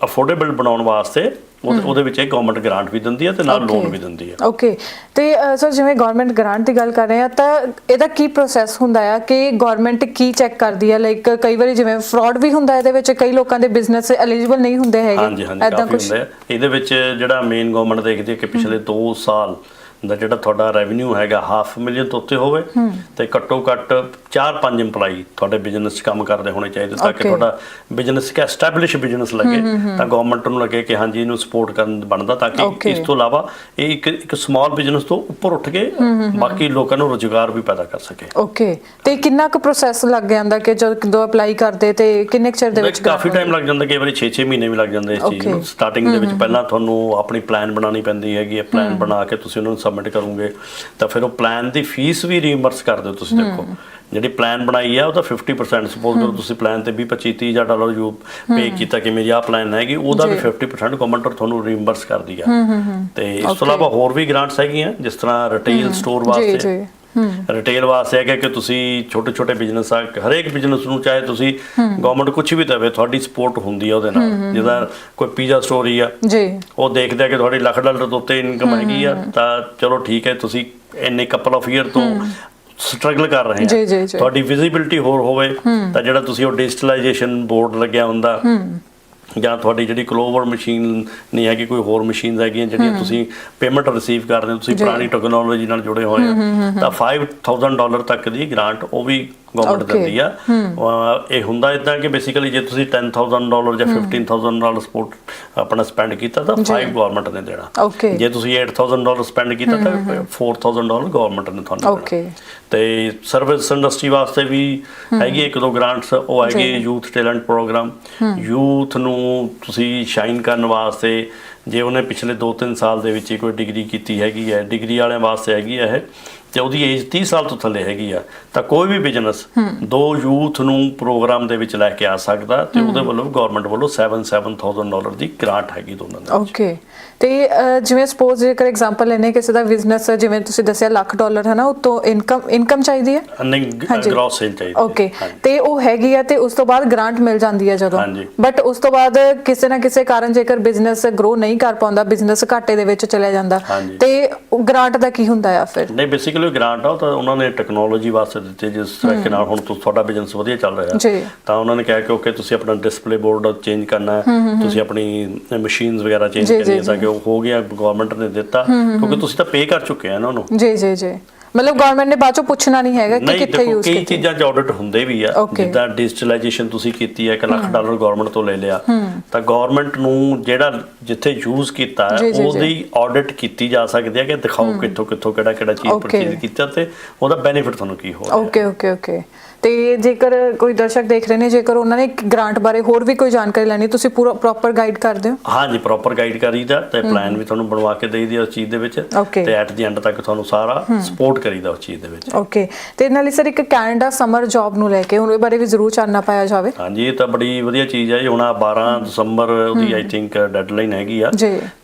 ਅਫੋਰਡੇਬਲ ਬਣਾਉਣ ਵਾਸਤੇ ਉਹਦੇ ਵਿੱਚ ਇਹ ਗਵਰਨਮੈਂਟ ਗ੍ਰਾਂਟ ਵੀ ਦਿੰਦੀ ਆ ਤੇ ਨਾਲ ਲੋਨ. ਵੀ ਦਿੰਦੀ ਆ ਓਕੇ ਤੇ ਸਰ ਜਿਵੇਂ ਗਵਰਨਮੈਂਟ ਗ੍ਰਾਂਟ ਦੀ ਗੱਲ ਕਰ ਰਹੇ ਆ ਤਾਂ ਇਹਦਾ ਕੀ ਪ੍ਰੋਸੈਸ ਹੁੰਦਾ ਆ? ਕਿ ਗਵਰਨਮੈਂਟ ਕੀ ਚੈੱਕ ਕਰਦੀ ਆ ਲਾਈਕ ਕਈ ਵਾਰੀ ਜਿਵੇਂ ਫਰਾਡ ਵੀ ਹੁੰਦਾ ਇਹਦੇ ਵਿੱਚ ਕਈ ਲੋਕਾਂ ਦੇ ਬਿਜ਼ਨਸ ਐਲੀਜੀਬਲ ਨਹੀਂ ਹੁੰਦੇ ਹੈਗੇ। ਹਾਂਜੀ ਹਾਂਜੀ ਕਾਫੀ? ਹੁੰਦੇ ਇਹਦੇ ਵਿੱਚ ਜਿਹੜਾ ਮੇਨ ਗਵਰਨਮੈਂਟ ਦੇਖਦੀ ਹੈ ਕਿ ਪਿਛਲੇ 2 ਸਾਲ ਦਾ ਜਿਹੜਾ ਤੁਹਾਡਾ ਰੈਵਨਿਊ ਹੈਗਾ ਹਾਫ ਮਿਲੀਅਨ ਤੋਂ ਉੱਤੇ ਹੋਵੇ ਤੇ ਘੱਟੋ ਘੱਟ 4-5 EMPLOYE ਤੁਹਾਡੇ ਬਿਜ਼ਨਸ 'ਚ ਕੰਮ ਕਰਦੇ ਹੋਣੇ ਚਾਹੀਦੇ ਤਾਂ ਕਿ. ਤੁਹਾਡਾ ਬਿਜ਼ਨਸ ਇੱਕ ਐਸਟੈਬਲਿਸ਼ ਬਿਜ਼ਨਸ ਲੱਗੇ। ਤਾਂ ਗਵਰਨਮੈਂਟ ਨੂੰ ਲੱਗੇ ਕਿ ਹਾਂਜੀ ਇਹਨੂੰ ਸਪੋਰਟ ਕਰਨ ਬਣਦਾ ਤਾਂ ਕਿ. ਇਸ ਤੋਂ ਇਲਾਵਾ ਇਹ ਇੱਕ ਇੱਕ ਸਮਾਲ ਬਿਜ਼ਨਸ ਤੋਂ ਉੱਪਰ ਉੱਠ ਕੇ ਬਾਕੀ ਲੋਕਾਂ ਨੂੰ ਰੋਜ਼ਗਾਰ ਵੀ ਪੈਦਾ ਕਰ ਸਕੇ। ਓਕੇ ਤੇ ਕਿੰਨਾ ਕੁ ਪ੍ਰੋਸੈਸ ਲੱਗ ਜਾਂਦਾ ਕਿ ਜਦੋਂ ਅਪਲਾਈ ਕਰਦੇ ਤੇ ਕਿੰਨੇ ਚਿਰ ਦੇ ਵਿੱਚ ਕਾਫੀ ਟਾਈਮ ਲੱਗ ਜਾਂਦਾ ਕਈ ਵਾਰੀ 6-6 ਮਹੀਨੇ ਵੀ ਲੱਗ ਜਾਂਦੇ ਇਸ ਚੀਜ਼ ਨੂੰ. ਸਟਾਰਟਿੰਗ ਦੇ ਵਿੱਚ ਪਹਿਲਾਂ ਤੁਹਾਨੂੰ ਆਪਣੀ ਪਲਾਨ ਬਣਾਉਣੀ ਪੈਂਦੀ ਹੈਗੀ ਹੈ ਪਲਾਨ ਬਣਾ ਕੇ ਤੁਸੀਂ ਉਹਨਾਂ ਨੂੰ ਸਬਮਿਟ ਕਰੋਗੇ ਤਾਂ ਫਿਰ ਉਹ ਪਲਾਨ ਦੀ ਫੀਸ ਵੀ ਰੀਇੰਬਰਸ ਕਰ ਦਿਓ ਤੁਸੀਂ ਦੇਖੋ। ਜਿਹੜੀ ਪਲਾਨ ਬਣਾਈ ਆ ਉਹਦਾ 50% ਸਪੋਜ਼ ਕਰੋ ਤੁਸੀਂ ਪਲਾਨ ਤੇ 20 25 30000 ਡਾਲਰ ਯੂ ਪੇ ਕੀਤਾ ਕਿ ਮੇਰੀ ਆ ਪਲਾਨ ਹੈਗੀ ਉਹਦਾ ਵੀ 50% ਗਵਰਨਮੈਂਟ ਤੁਹਾਨੂੰ ਰੀਇੰਬਰਸ ਕਰਦੀ ਆ। ਤੇ ਇਸ ਤੋਂ ਇਲਾਵਾ ਹੋਰ ਵੀ ਗ੍ਰਾਂਟਸ ਹੈਗੀਆਂ ਜਿਸ ਤਰ੍ਹਾਂ ਰਿਟੇਲ ਸਟੋਰ ਜੀ ਵਾਸਤੇ। ਜੀ। ਰਿਟੇਲ ਵਾਸਤੇ ਹੈਗਾ ਕਿ ਤੁਸੀਂ ਛੋਟੇ ਛੋਟੇ ਬਿਜ਼ਨਸ ਆ ਹਰੇਕ ਬਿਜ਼ਨਸ ਨੂੰ ਚਾਹੇ ਤੁਸੀਂ ਗਵਰਨਮੈਂਟ ਕੁਝ ਵੀ ਦੇਵੇ ਤੁਹਾਡੀ ਸਪੋਰਟ ਹੁੰਦੀ ਆ ਉਹਦੇ ਨਾਲ। ਜਿਹਦਾ ਕੋਈ ਪੀਜ਼ਾ ਸਟੋਰ ਹੀ ਆ ਜੀ। ਉਹ ਦੇਖਦੇ ਆ ਕਿ ਤੁਹਾਡੀ ਲੱਖ ਡਾਲਰ ਤੋਂ ਉੱਤੇ ਇਨਕਮ ਹੈਗੀ ਆ ਤਾਂ ਚਲੋ ਠੀਕ ਹੈ ਤੁਸੀਂ ਇੰਨੇ ਕਪਲ ਆਫ ਈਅਰ ਤੋਂ ਸਟਰਗਲ ਕਰ ਰਹੇ ਜੀ। ਤੁਹਾਡੀ ਵਿਜ਼ਿਬਿਲਟੀ ਹੋਰ ਹੋਵੇ ਤਾਂ ਜਿਹੜਾ ਤੁਸੀਂ ਉਹ ਡਿਜੀਟਲਾਈਜੇਸ਼ਨ ਬੋਰਡ ਲੱਗਿਆ ਹੁੰਦਾ ਜਾਂ ਤੁਹਾਡੀ ਜਿਹੜੀ ਕਲੋਵਰ ਮਸ਼ੀਨ ਨਹੀਂ ਹੈਗੀ ਕੋਈ ਹੋਰ ਮਸ਼ੀਨਸ ਹੈਗੀਆਂ ਜਿਹੜੀਆਂ ਤੁਸੀਂ ਪੇਮੈਂਟ ਰਿਸੀਵ ਕਰਦੇ ਹੋ ਤੁਸੀਂ। ਪੁਰਾਣੀ ਟੈਕਨੋਲੋਜੀ ਨਾਲ ਜੁੜੇ ਹੋਏ ਆ ਤਾਂ 5000 ਡਾਲਰ ਤੱਕ ਦੀ ਗ੍ਰਾਂਟ ਉਹ ਵੀ ਗਵਰਨਮੈਂਟ. ਦਿੰਦੀ ਆ। ਇਹ ਹੁੰਦਾ ਇਦਾਂ ਕਿ ਬੇਸਿਕਲੀ ਜੇ ਤੁਸੀਂ 10000 ਡਾਲਰ ਜਾਂ 15000 ਡਾਲਰ ਸਪੋਰਟ ਆਪਣਾ ਸਪੈਂਡ ਕੀਤਾ ਤਾਂ 5 ਗਵਰਨਮੈਂਟ ਨੇ ਦੇਣਾ. ਜੇ ਤੁਸੀਂ 8000 ਡਾਲਰ ਸਪੈਂਡ ਕੀਤਾ ਤਾਂ 4000 ਡਾਲਰ ਗਵਰਨਮੈਂਟ ਨੇ ਤੁਹਾਨੂੰ ਦੇਣਾ. ਤੇ ਸਰਵਿਸ ਇੰਡਸਟਰੀ ਵਾਸਤੇ ਵੀ ਹੈਗੀ ਇੱਕ ਦੋ ਗ੍ਰਾਂਟਸ ਉਹ ਹੈਗੇ। ਯੂਥ ਟੈਲੈਂਟ ਪ੍ਰੋਗਰਾਮ ਯੂਥ ਨੂੰ ਤੁਸੀਂ ਸ਼ਾਈਨ ਕਰਨ ਵਾਸਤੇ ਜੇ ਉਹਨੇ ਪਿਛਲੇ 2-3 ਸਾਲ ਦੇ ਵਿੱਚ ਕੋਈ ਡਿਗਰੀ ਕੀਤੀ ਹੈਗੀ ਹੈ ਡਿਗਰੀ ਵਾਲਿਆਂ ਵਾਸਤੇ ਹੈਗੀ ਹੈ ਇਹ ਤੇ ਉਹਦੀ ਏਜ 30 ਸਾਲ ਤੋਂ ਥੱਲੇ ਹੈਗੀ ਆ ਤਾਂ ਕੋਈ ਵੀ ਬਿਜ਼ਨਸ ਦੋ ਯੂਥ ਨੂੰ ਪ੍ਰੋਗਰਾਮ ਦੇ ਵਿੱਚ ਲੈ ਕੇ ਆ ਸਕਦਾ ਤੇ ਉਹਦੇ ਵੱਲੋਂ ਗਵਰਨਮੈਂਟ ਵੱਲੋਂ 7-7000 ਡਾਲਰ ਦੀ ਗ੍ਰਾਂਟ ਹੈਗੀ ਦੋਨਾਂ ਦੇ ਵਿੱਚ। ਓਕੇ ਤੇ ਜਿਵੇਂ ਸਪੋਜ਼ ਜੇਕਰ ਐਗਜ਼ਾਮਪਲ ਲੈਨੇ ਕਿਸੇ ਦਾ ਬਿਜ਼ਨਸ ਜਿਵੇਂ ਤੁਸੀਂ ਦੱਸਿਆ ਲੱਖ ਡਾਲਰ ਹੈ ਨਾ ਉਤੋਂ ਇਨਕਮ ਇਨਕਮ ਚਾਹੀਦੀ ਹੈ ਨਹੀਂ। ਗ੍ਰੋਸ ਸੇਲ ਚਾਹੀਦੀ ਹੈ। ਓਕੇ। ਤੇ ਉਹ ਹੈਗੀ ਆ ਤੇ ਉਸ ਤੋਂ ਬਾਅਦ ਗ੍ਰਾਂਟ ਮਿਲ ਜਾਂਦੀ ਹੈ ਜਦੋਂ। ਬਟ ਉਸ ਤੋਂ ਬਾਅਦ ਕਿਸੇ ਨਾ ਕਿਸੇ ਕਾਰਨ ਜੇਕਰ ਬਿਜ਼ਨਸ ਗਰੋ ਨਹੀਂ ਕਰ ਪਾਉਂਦਾ ਬਿਜ਼ਨਸ ਘਾਟੇ ਦੇ ਵਿੱਚ ਚਲਿਆ ਜਾਂਦਾ। ਤੇ ਗ੍ਰਾਂਟ ਦਾ ਕੀ ਹੁੰਦਾ ਆ ਫਿਰ ਨਹੀਂ ਬੇਸਿਕਲੀ ਗ੍ਰਾਂਟ ਆ ਤਾਂ ਉਹਨਾਂ ਨੇ ਟੈਕਨੋਲੋਜੀ ਵਾਸਤੇ ਦਿੱਤੇ ਜਿਸ ਤਰ੍ਹਾਂ ਕਿ ਨਾਲ ਹੁਣ ਤੁਹਾਡਾ ਬਿਜ਼ਨਸ ਵਧੀਆ ਚੱਲ ਰਿਹਾ। ਤਾਂ ਉਹਨਾਂ ਨੇ ਕਿਹਾ ਕਿ ਓਕੇ ਤੁਸੀਂ ਆਪਣਾ ਡਿਸਪਲੇ ਬੋਰਡ ਚੇਂਜ ਕਰਨਾ ਹੈ ਤੁਸੀਂ ਆਪਣੀ ਮਸ਼ੀਨਸ ਵਗੈਰਾ ਚੇਂਜ ਜੀ, ਜੀ, ਕਰਨੀ ਹੈ ਤਾਂ ਕਿ ਉਹ ਹੋ ਗਿਆ ਗਵਰਨਮੈਂਟ ਨੇ ਦਿੱਤਾ ਕਿਉਂਕਿ ਤੁਸੀਂ ਤਾਂ ਪੇ ਕਰ ਚੁੱਕੇ ਆ ਨਾ ਉਹਨੂੰ। ਜੀ ਜੀ ਜੀ। ਮਤਲਬ ਗਵਰਨਮੈਂਟ ਨੇ ਬਾਅਦ ਪੁੱਛਣਾ ਨਹੀਂ ਹੈਗਾ ਕਿ ਕਿੱਥੇ ਯੂਜ਼ ਕਈ ਕੀਤੀ। ਚੀਜ਼ਾਂ 'ਚ ਆਡਿਟ ਹੁੰਦੇ ਵੀ ਆ. ਜਿੱਦਾਂ ਡਿਜੀਟਲਾਈਜੇਸ਼ਨ ਤੁਸੀਂ ਕੀਤੀ ਹੈ 1 ਲੱਖ ਡਾਲਰ ਗਵਰਨਮੈਂਟ ਤੋਂ ਲੈ ਲਿਆ। ਤਾਂ ਗਵਰਨਮੈਂਟ ਨੂੰ ਜਿਹੜਾ ਜਿੱਥੇ ਯੂਜ਼ ਕੀਤਾ ਜੀ, ਜੀ, ਜੀ। ਉਹਦੀ ਆਡਿਟ ਕੀਤੀ ਜਾ ਸਕਦੀ ਹੈ ਕਿ ਦਿਖਾਓ ਕਿੱਥੋਂ ਕਿੱਥੋਂ ਕਿਹੜਾ ਕਿਹੜਾ ਚੀਜ਼. ਪਰਚੇਜ਼ ਕੀਤਾ ਤੇ ਉਹਦਾ ਬੈਨੀਫਿਟ ਤੁਹਾਨੂੰ ਕੀ ਹੋ ਰਿਹਾ। ਓਕੇ ਓਕੇ ਓਕੇ ਤੇ ਜੇਕਰ ਕੋਈ ਦਰਸ਼ਕ ਦੇਖ ਰਹੇ ਨੇ ਜੇਕਰ ਉਹਨਾਂ ਨੇ ਗ੍ਰਾਂਟ ਬਾਰੇ ਹੋਰ ਵੀ ਕੋਈ ਜਾਣਕਾਰੀ ਲੈਣੀ ਤੁਸੀਂ ਪੂਰਾ ਪ੍ਰੋਪਰ ਗਾਈਡ ਕਰਦੇ ਹੋ ਹਾਂਜੀ ਪ੍ਰੋਪਰ ਗਾਈਡ ਕਰੀਦਾ ਤੇ ਪਲਾਨ ਵੀ ਤੁਹਾਨੂੰ ਬਣਵਾ ਕੇ ਦੇਈਦੀ ਉਸ ਚੀਜ਼ ਦੇ ਵਿੱਚ. ਤੇ ਐਟ ਦੀ ਐਂਡ ਤੱਕ ਤੁਹਾਨੂੰ ਸਾਰਾ ਸਪੋਰਟ ਕਰੀਦਾ ਉਸ ਚੀਜ਼ ਦੇ ਵਿੱਚ। ਓਕੇ ਤੇ ਨਾਲੇ ਸਰ ਇੱਕ ਕੈਨੇਡਾ ਸਮਰ ਜੌਬ ਨੂੰ ਲੈ ਕੇ ਉਹਦੇ ਬਾਰੇ ਵੀ ਜ਼ਰੂਰ ਚਾਨਣਾ ਪਾਇਆ ਜਾਵੇ। ਹਾਂਜੀ ਇਹ ਤਾਂ ਬੜੀ ਵਧੀਆ ਚੀਜ਼ ਹੈ ਜੀ। ਹੁਣ ਆਹ 12 ਦਸੰਬਰ ਉਹਦੀ ਆਈ ਥਿੰਕ ਡੈਡਲਾਈਨ ਹੈਗੀ ਆ।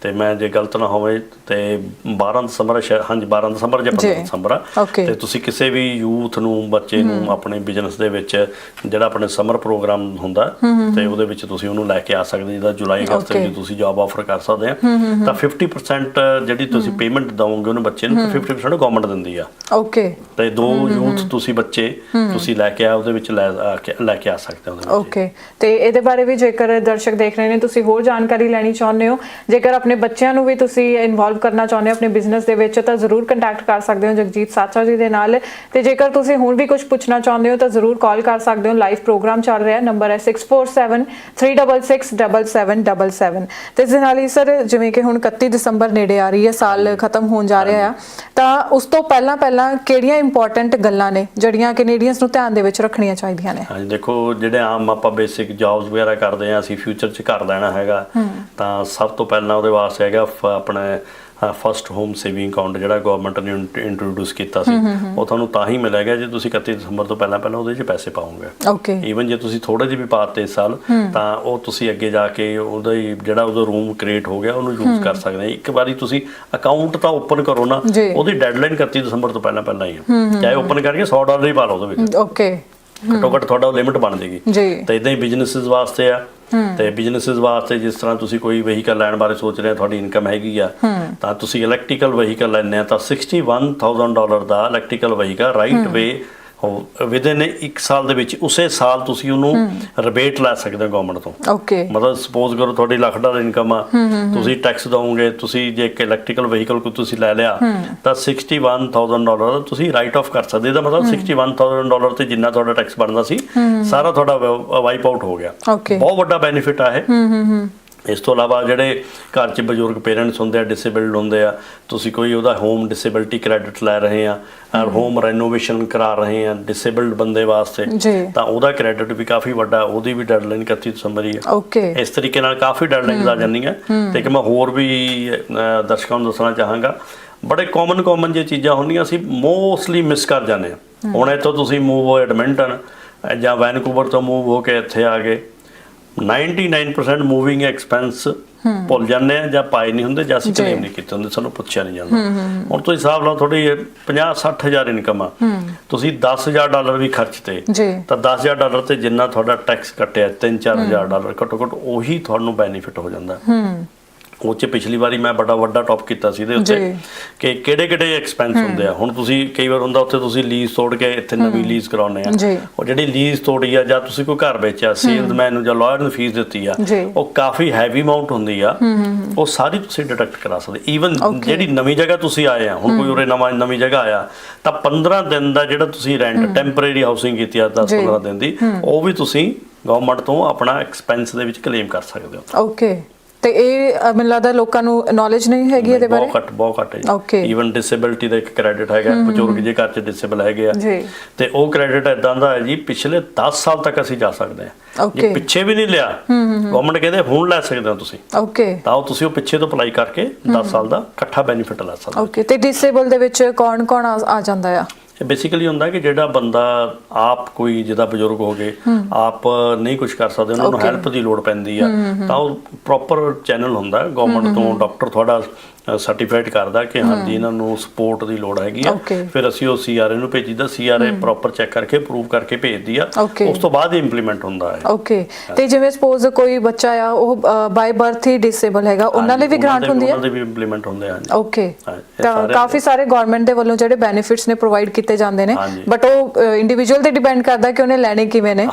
ਤੇ ਮੈਂ ਜੇ ਗਲਤ ਨਾ ਹੋਵੇ ਤੇ 12 ਦਸੰਬਰ ਹਾਂਜੀ 12 ਦਸੰਬਰ ਜਾਂ 15 ਜੀ। ਦਸੰਬਰ ਆ. ਤੇ ਤੁਸੀਂ ਕਿਸੇ ਵੀ ਯੂਥ ਨੂੰ ਬੱਚੇ ਨੂੰ ਆਪਣੇ ਬਿਜ਼ਨਸ ਦੇ ਵਿੱਚ ਜਿਹੜਾ ਆਪਣੇ ਸਮਰ ਪ੍ਰੋਗਰਾਮ ਹੁੰਦਾ ਤੇ ਉਹਦੇ ਵਿੱਚ ਤੁਸੀਂ ਉਹਨੂੰ ਲੈ ਕੇ ਆ ਸਕਦੇ ਜਿਹਦਾ ਜੁਲਾਈ ਅਗਸਤ. ਵਿੱਚ ਤੁਸੀਂ ਜੌਬ ਆਫਰ ਕਰ ਸਕਦੇ ਆ। ਤਾਂ 50% ਜਿਹੜੀ ਤੁਸੀਂ ਪੇਮੈਂਟ ਦਵੋਗੇ ਉਹਨੂੰ ਬੱਚੇ ਨੂੰ ਤਾਂ 50% ਗਵਰਨਮੈਂਟ ਦਿੰਦੀ ਆ। ਓਕੇ ਤੇ ਦੋ ਯੂਥ ਤੁਸੀਂ ਬੱਚੇ ਤੁਸੀਂ ਲੈ ਕੇ ਆ ਉਹਦੇ ਵਿੱਚ ਲੈ ਕੇ ਲੈ ਕੇ ਆ ਸਕਦੇ ਹੋ ਉਹਦੇ ਵਿੱਚ। ਓਕੇ ਤੇ ਇਹਦੇ ਬਾਰੇ ਵੀ ਜੇਕਰ ਦਰਸ਼ਕ ਦੇਖ ਰਹੇ ਨੇ ਤੁਸੀਂ ਹੋਰ ਜਾਣਕਾਰੀ ਲੈਣੀ ਚਾਹੁੰਦੇ ਹੋ ਜੇਕਰ ਆਪਣੇ ਬੱਚਿਆਂ ਨੂੰ ਵੀ ਤੁਸੀਂ ਇਨਵੋਲਵ ਕਰਨਾ ਚਾਹੁੰਦੇ ਹੋ ਆਪਣੇ ਬਿਜ਼ਨਸ ਦੇ ਵਿੱਚ ਤਾਂ ਜ਼ਰੂਰ ਕੰਟੈਕਟ ਕਰ ਸਕਦੇ ਹੋ ਜਗਜੀਤ ਸਾਚਾ ਜੀ ਦੇ ਨਾਲ। ਤੇ ਜੇਕਰ ਤੁਸੀਂ ਹੁਣ ਵੀ ਕੁਝ ਪੁੱਛਣਾ ਚਾਹੁੰਦੇ ਹੋ ਤਾਂ ਜ਼ਰੂਰ ਕਾਲ ਕਰ ਸਕਦੇ ਹੋ। ਲਾਈਵ ਪ੍ਰੋਗਰਾਮ ਚੱਲ ਰਿਹਾ। ਨੰਬਰ ਹੈ 6473667777 ਤੇ ਇਸ ਨਾਲ ਹੀ ਸਰ ਜਿਵੇਂ ਕਿ ਹੁਣ 31 ਦਸੰਬਰ ਨੇੜੇ ਆ ਰਹੀ ਹੈ ਸਾਲ ਖਤਮ ਹੋਣ ਜਾ ਰਿਹਾ ਆ। ਤਾਂ ਉਸ ਤੋਂ ਪਹਿਲਾਂ ਪਹਿਲਾਂ ਕਿਹੜੀਆਂ ਇੰਪੋਰਟੈਂਟ ਗੱਲਾਂ ਨੇ ਜਿਹੜੀਆਂ ਕੈਨੇਡੀਅਨਸ ਨੂੰ ਧਿਆਨ ਦੇ ਵਿੱਚ ਰੱਖਣੀਆਂ ਚਾਹੀਦੀਆਂ ਨੇ? ਹਾਂਜੀ ਦੇਖੋ ਜਿਹੜੇ ਆਮ ਆਪਾਂ ਬੇਸਿਕ ਜੌਬਸ ਵਗੈਰਾ ਕਰਦੇ ਆ ਅਸੀਂ ਫਿਊਚਰ 'ਚ ਘਰ ਲੈਣਾ ਹੈਗਾ। ਤਾਂ ਸਭ ਤੋਂ ਪਹਿਲਾਂ ਉਹਦੇ ਵਾਸਤੇ ਹੈਗਾ ਆਪਣੇ ਫਰਸਟ ਹੋਮ ਸੇਵਿੰਗ ਅਕਾਊਂਟ ਜਿਹੜਾ ਗਵਰਨਮੈਂਟ ਨੇ ਇੰਟਰੋਡਿਊਸ ਕੀਤਾ ਸੀ ਉਹ ਤੁਹਾਨੂੰ ਤਾਂ ਹੀ ਮਿਲੇਗਾ ਜੇ ਤੁਸੀਂ 31 ਦਸੰਬਰ ਤੋਂ ਪਹਿਲਾਂ ਪਹਿਲਾਂ ਉਹਦੇ 'ਚ ਪੈਸੇ ਪਾਓਗੇ। ਓਕੇ ਈਵਨ ਜੇ ਤੁਸੀਂ ਥੋੜੇ ਜਿਹੇ ਵੀ ਪਾਤੇ ਇਸ ਸਾਲ ਤਾਂ ਉਹ ਤੁਸੀਂ ਅੱਗੇ ਜਾ ਕੇ ਉਹਦਾ ਹੀ ਜਿਹੜਾ ਉਹਦਾ ਰੂਮ ਕ੍ਰੀਏਟ ਹੋ ਗਿਆ ਉਹਨੂੰ ਯੂਜ਼ ਕਰ ਸਕਦੇ ਆ ਇੱਕ ਵਾਰੀ ਤੁਸੀਂ ਅਕਾਊਂਟ ਤਾਂ ਓਪਨ ਕਰੋ ਨਾ। ਉਹਦੀ ਡੈਡਲਾਈਨ 31 ਦਸੰਬਰ ਤੋਂ ਪਹਿਲਾਂ ਪਹਿਲਾਂ ਹੀ ਹੈ ਚਾਹੇ ਓਪਨ ਕਰਕੇ 100 ਡਾਲਰ ਹੀ ਪਾ ਲਓ ਉਹਦੇ ਵਿੱਚ। ਓਕੇ ਘੱਟੋ ਘੱਟ ਤੁਹਾਡਾ ਲਿਮਿਟ ਬਣ ਜੇਗੀ। ਜੀ। ਤਾਂ ਇਦਾਂ ਹੀ ਬਿਜ਼ਨੈਸਸ ਵਾਸਤੇ ਆ। ਤੇ ਬਿਜ਼ਨੈਸਸ ਵਾਸਤੇ ਜਿਸ ਤਰ੍ਹਾਂ ਤੁਸੀਂ ਕੋਈ ਵਹੀਕਲ ਲੈਣ ਬਾਰੇ ਸੋਚ ਰਹੇ ਹੋ ਤੁਹਾਡੀ ਇਨਕਮ ਹੈਗੀ ਆ ਤਾਂ ਤੁਸੀਂ ਇਲੈਕਟ੍ਰੀਕਲ ਵਹੀਕਲ ਲੈਣੇ ਆ ਤਾਂ 61000 ਡਾਲਰ ਦਾ electrical vehicle right way within ਇੱਕ ਸਾਲ ਦੇ ਵਿੱਚ ਉਸੇ ਸਾਲ ਤੁਸੀਂ ਉਹਨੂੰ ਰਿਬੇਟ ਲੈ ਸਕਦੇ ਹੋ ਗਵਰਨਮੈਂਟ ਤੋਂ। ਓਕੇ ਮਤਲਬ ਸਪੋਜ਼ ਕਰੋ ਤੁਹਾਡੀ ਲੱਖ ਡਾਲਰ ਇਨਕਮ ਆ ਤੁਸੀਂ ਟੈਕਸ ਦਵੋਗੇ ਤੁਸੀਂ ਜੇ ਇੱਕ ਇਲੈਕਟ੍ਰੀਕਲ ਵਹੀਕਲ ਕੋ ਤੁਸੀਂ ਲੈ ਲਿਆ ਤਾਂ 61000 ਡਾਲਰ ਤੁਸੀਂ ਰਾਈਟ ਆਫ ਕਰ ਸਕਦੇ ਇਹਦਾ ਮਤਲਬ 61000 ਡਾਲਰ ਤੇ ਜਿੰਨਾ ਤੁਹਾਡਾ ਟੈਕਸ ਬਣਦਾ ਸੀ ਸਾਰਾ ਤੁਹਾਡਾ ਵਾਈਪ ਆਊਟ ਹੋ ਗਿਆ. ਬਹੁਤ ਵੱਡਾ ਬੈਨੀਫਿਟ ਆ ਇਹ। ਇਸ ਤੋਂ ਇਲਾਵਾ ਜਿਹੜੇ ਘਰ 'ਚ ਬਜ਼ੁਰਗ ਪੇਰੈਂਟਸ ਹੁੰਦੇ ਆ ਡਿਸੇਬਲਡ ਹੁੰਦੇ ਆ ਤੁਸੀਂ ਕੋਈ ਉਹਦਾ ਹੋਮ ਡਿਸੇਬਿਲਟੀ ਕ੍ਰੈਡਿਟ ਲੈ ਰਹੇ ਆ ਔਰ ਹੋਮ ਰੈਨੋਵੇਸ਼ਨ ਕਰਾ ਰਹੇ ਆ ਡਿਸੇਬਲਡ ਬੰਦੇ ਵਾਸਤੇ। ਤਾਂ ਉਹਦਾ ਕ੍ਰੈਡਿਟ ਵੀ ਕਾਫੀ ਵੱਡਾ ਉਹਦੀ ਵੀ ਡੈਡਲਾਈਨ 31 ਦਸੰਬਰ ਹੀ ਹੈ ਓਕੇ ਇਸ ਤਰੀਕੇ ਨਾਲ ਕਾਫੀ ਡੈਡਲਾਈਨਸ ਆ ਜਾਂਦੀਆਂ। ਤੇ ਕਿ ਮੈਂ ਹੋਰ ਵੀ ਦਰਸ਼ਕਾਂ ਨੂੰ ਦੱਸਣਾ ਚਾਹਾਂਗਾ। ਬੜੇ ਕਾਮਨ ਕਾਮਨ ਜੇ ਚੀਜ਼ਾਂ ਹੁੰਦੀਆਂ ਅਸੀਂ ਮੋਸਟਲੀ ਮਿਸ ਕਰ ਜਾਂਦੇ ਹਾਂ। ਹੁਣ ਇੱਥੋਂ ਤੁਸੀਂ ਮੂਵ ਹੋਏ ਐਡਮਿੰਟਨ ਜਾਂ ਵੈਨਕੂਵਰ ਤੋਂ ਮੂਵ ਹੋ ਕੇ ਇੱਥੇ ਆ ਗਏ। 99% ਮੂਵਿੰਗ ਐਕਸਪੈਂਸ ਭੁੱਲ ਜਾਂਦੇ ਆ ਜਾਂ ਪਾਏ ਨਹੀਂ ਹੁੰਦੇ ਜਾਂ ਅਸੀਂ। ਕਲੇਮ ਨਹੀਂ ਕੀਤੇ ਹੁੰਦੇ ਸਾਨੂੰ ਪੁੱਛਿਆ ਨਹੀਂ ਜਾਂਦਾ। ਹੁਣ ਤੁਸੀਂ ਹਿਸਾਬ ਲਾਓ ਤੁਹਾਡੀ 50 60000 ਇਨਕਮ ਆ। ਤੁਸੀਂ 10000 ਡਾਲਰ ਵੀ ਖਰਚ ਤੇ। ਜੀ। ਤਾਂ 10000 ਡਾਲਰ ਤੇ ਜਿੰਨਾ ਤੁਹਾਡਾ ਟੈਕਸ ਕੱਟਿਆ 3-4000 ਡਾਲਰ ਘੱਟੋ ਘੱਟ ਉਹੀ ਤੁਹਾਨੂੰ ਬੈਨੀਫਿਟ ਹੋ ਜਾਂਦਾ। ਹੂੰ। ਉਹ ਚ ਪਿਛਲੀ ਵਾਰੀ ਮੈਂ ਬੜਾ ਵੱਡਾ ਟੌਪ ਕੀਤਾ ਸੀ ਇਹਦੇ ਉੱਤੇ। ਕਿ ਕਿਹੜੇ ਕਿਹੜੇ ਐਕਸਪੈਂਸ ਹੁੰਦੇ ਆ। ਹੁਣ ਤੁਸੀਂ ਕਈ ਵਾਰ ਹੁੰਦਾ ਉੱਥੇ ਤੁਸੀਂ ਲੀਜ਼ ਤੋੜ ਕੇ ਇੱਥੇ ਨਵੀਂ ਲੀਜ਼ ਕਰਾਉਨੇ ਆ। ਉਹ ਜਿਹੜੀ ਲੀਜ਼ ਤੋੜੀ ਆ ਜਾਂ ਤੁਸੀਂ ਕੋਈ ਘਰ ਵੇਚਿਆ ਸੇਲਸਮੈਨ ਨੂੰ ਜਾਂ ਲਾਇਰ ਨੂੰ ਫੀਸ ਦਿੱਤੀ ਆ। ਉਹ ਕਾਫੀ ਹੈਵੀ ਅਮਾਉਂਟ ਹੁੰਦੀ ਆ। ਉਹ ਸਾਰੀ ਤੁਸੀਂ ਡਿਡਕਟ ਕਰਾ ਸਕਦੇ। ਈਵਨ. ਜਿਹੜੀ ਨਵੀਂ ਜਗ੍ਹਾ ਤੁਸੀਂ ਆਏ ਆ ਹੁਣ ਕੋਈ ਉਰੇ ਨਵਾਂ ਨਵੀਂ ਜਗ੍ਹਾ ਆਇਆ ਤਾਂ 15 ਦਿਨ ਦਾ ਜਿਹੜਾ ਤੁਸੀਂ ਰੈਂਟ ਟੈਂਪਰੇਰੀ ਹਾਊਸਿੰਗ ਕੀਤੀ ਆ 10 ਜੀ। 15 ਦਿਨ ਦੀ ਉਹ ਵੀ ਤੁਸੀਂ ਗਵਰਨਮੈਂਟ ਤੋਂ ਆਪਣਾ ਐਕਸਪੈਂਸ ਦੇ ਵਿੱਚ ਕਲੇਮ ਕਰ ਸਕਦੇ ਹੋ। ਓਕੇ ਤੇ ਇਹ ਅ, ਮੈਨੂੰ ਲੱਗਦਾ ਲੋਕਾਂ ਨੂੰ ਨੌਲੇਜ ਨਹੀਂ ਹੈਗੀ ਇਹਦੇ ਬਾਰੇ? ਬਹੁਤ ਘੱਟ ਬਹੁਤ ਘੱਟ Okay. ਹੈ ਈਵਨ ਡਿਸੇਬਿਲਟੀ ਦਾ ਇੱਕ ਕ੍ਰੈਡਿਟ ਹੈਗਾ ਬਜ਼ੁਰਗ ਜੇ ਘਰ ਚ ਡਿਸੇਬਲ ਹੈਗੇ ਆ। ਜੀ। ਤੇ ਉਹ ਕ੍ਰੈਡਿਟ ਇਦਾਂ ਦਾ ਹੈ ਜੀ ਪਿਛਲੇ 10 ਸਾਲ ਤੱਕ ਅਸੀਂ ਜਾ ਸਕਦੇ ਹਾਂ। ਜੇ Okay. ਪਿੱਛੇ ਵੀ ਨਹੀਂ ਲਿਆ ਗਵਰਨਮੈਂਟ ਕਹਿੰਦੇ ਹੁਣ ਲੈ ਸਕਦੇ ਹੋ ਤੁਸੀਂ। ਓਕੇ ਤਾਂ ਉਹ ਤੁਸੀਂ ਉਹ ਪਿੱਛੇ ਤੋਂ ਅਪਲਾਈ ਕਰਕੇ 10 ਸਾਲ ਦਾ ਇਕੱਠਾ ਬੈਨੀਫਿਟ ਲੈ ਸਕਦੇ ਹੋ। ਓਕੇ ਤੇ ਡਿਸੇਬਲ ਦੇ ਵਿੱਚ ਕੌਣ ਕੌਣ ਆ ਆ ਜਾਂਦਾ ਆ? ਇਹ ਬੇਸਿਕਲੀ ਹੁੰਦਾ ਕਿ ਜਿਹੜਾ ਬੰਦਾ ਆਪ ਕੋਈ ਜਿਹਦਾ ਬਜ਼ੁਰਗ ਹੋ ਗਏ ਆਪ ਨਹੀਂ ਕੁਝ ਕਰ ਸਕਦੇ ਉਹਨਾਂ ਨੂੰ. ਹੈਲਪ ਦੀ ਲੋੜ ਪੈਂਦੀ ਆ। ਤਾਂ ਉਹ ਪ੍ਰੋਪਰ ਚੈਨਲ ਹੁੰਦਾ। ਗਵਰਨਮੈਂਟ ਤੋਂ ਡਾਕਟਰ ਤੁਹਾਡਾ ਸਰਟੀਫਾਈਡ ਕਰਦਾ ਕਿ ਹਾਂਜੀ ਇਹਨਾਂ ਨੂੰ ਸਪੋਰਟ ਦੀ ਲੋੜ ਹੈਗੀ ਆ. ਫਿਰ ਅਸੀਂ ਉਹ ਸੀਆਰਏ ਨੂੰ ਭੇਜੀਦਾ ਸੀਆਰਏ ਪ੍ਰੋਪਰ ਚੈੱਕ ਕਰਕੇ ਅਪਰੂਵ ਕਰਕੇ ਭੇਜਦੀ ਆ. ਉਸ ਤੋਂ ਬਾਅਦ ਹੀ ਇੰਪਲੀਮੈਂਟ ਹੁੰਦਾ ਹੈ। ਓਕੇ ਤੇ ਜਿਵੇਂ ਸਪੋਜ਼ ਕੋਈ ਬੱਚਾ ਆ ਉਹ ਬਾਈ ਬਰਥ ਹੀ ਡਿਸੇਬਲ ਹੈਗਾ ਉਹਨਾਂ ਲਈ ਵੀ ਗ੍ਰਾਂਟ ਹੁੰਦੀ ਹੈ? ਉਹਨਾਂ ਦੇ ਵੀ ਇੰਪਲੀਮੈਂਟ ਹੁੰਦੇ ਆ ਹਾਂਜੀ। ਓਕੇ ਹਾਂ, ਤਾਂ ਕਾਫੀ ਸਾਰੇ ਗਵਰਨਮੈਂਟ ਦੇ ਵੱਲੋਂ ਜਿਹੜੇ ਬੈਨੀਫਿਟਸ ਨੇ ਪ੍ਰੋਵਾਈਡ ਕੀਤੇ ਜਾਂਦੇ ਨੇ। ਬਟ ਉਹ ਇੰਡੀਵਿਜੂਅਲ ਤੇ ਡਿਪੈਂਡ ਕਰਦਾ ਕਿ ਉਹਨੇ ਲੈਣੇ ਕਿਵੇਂ ਨੇ।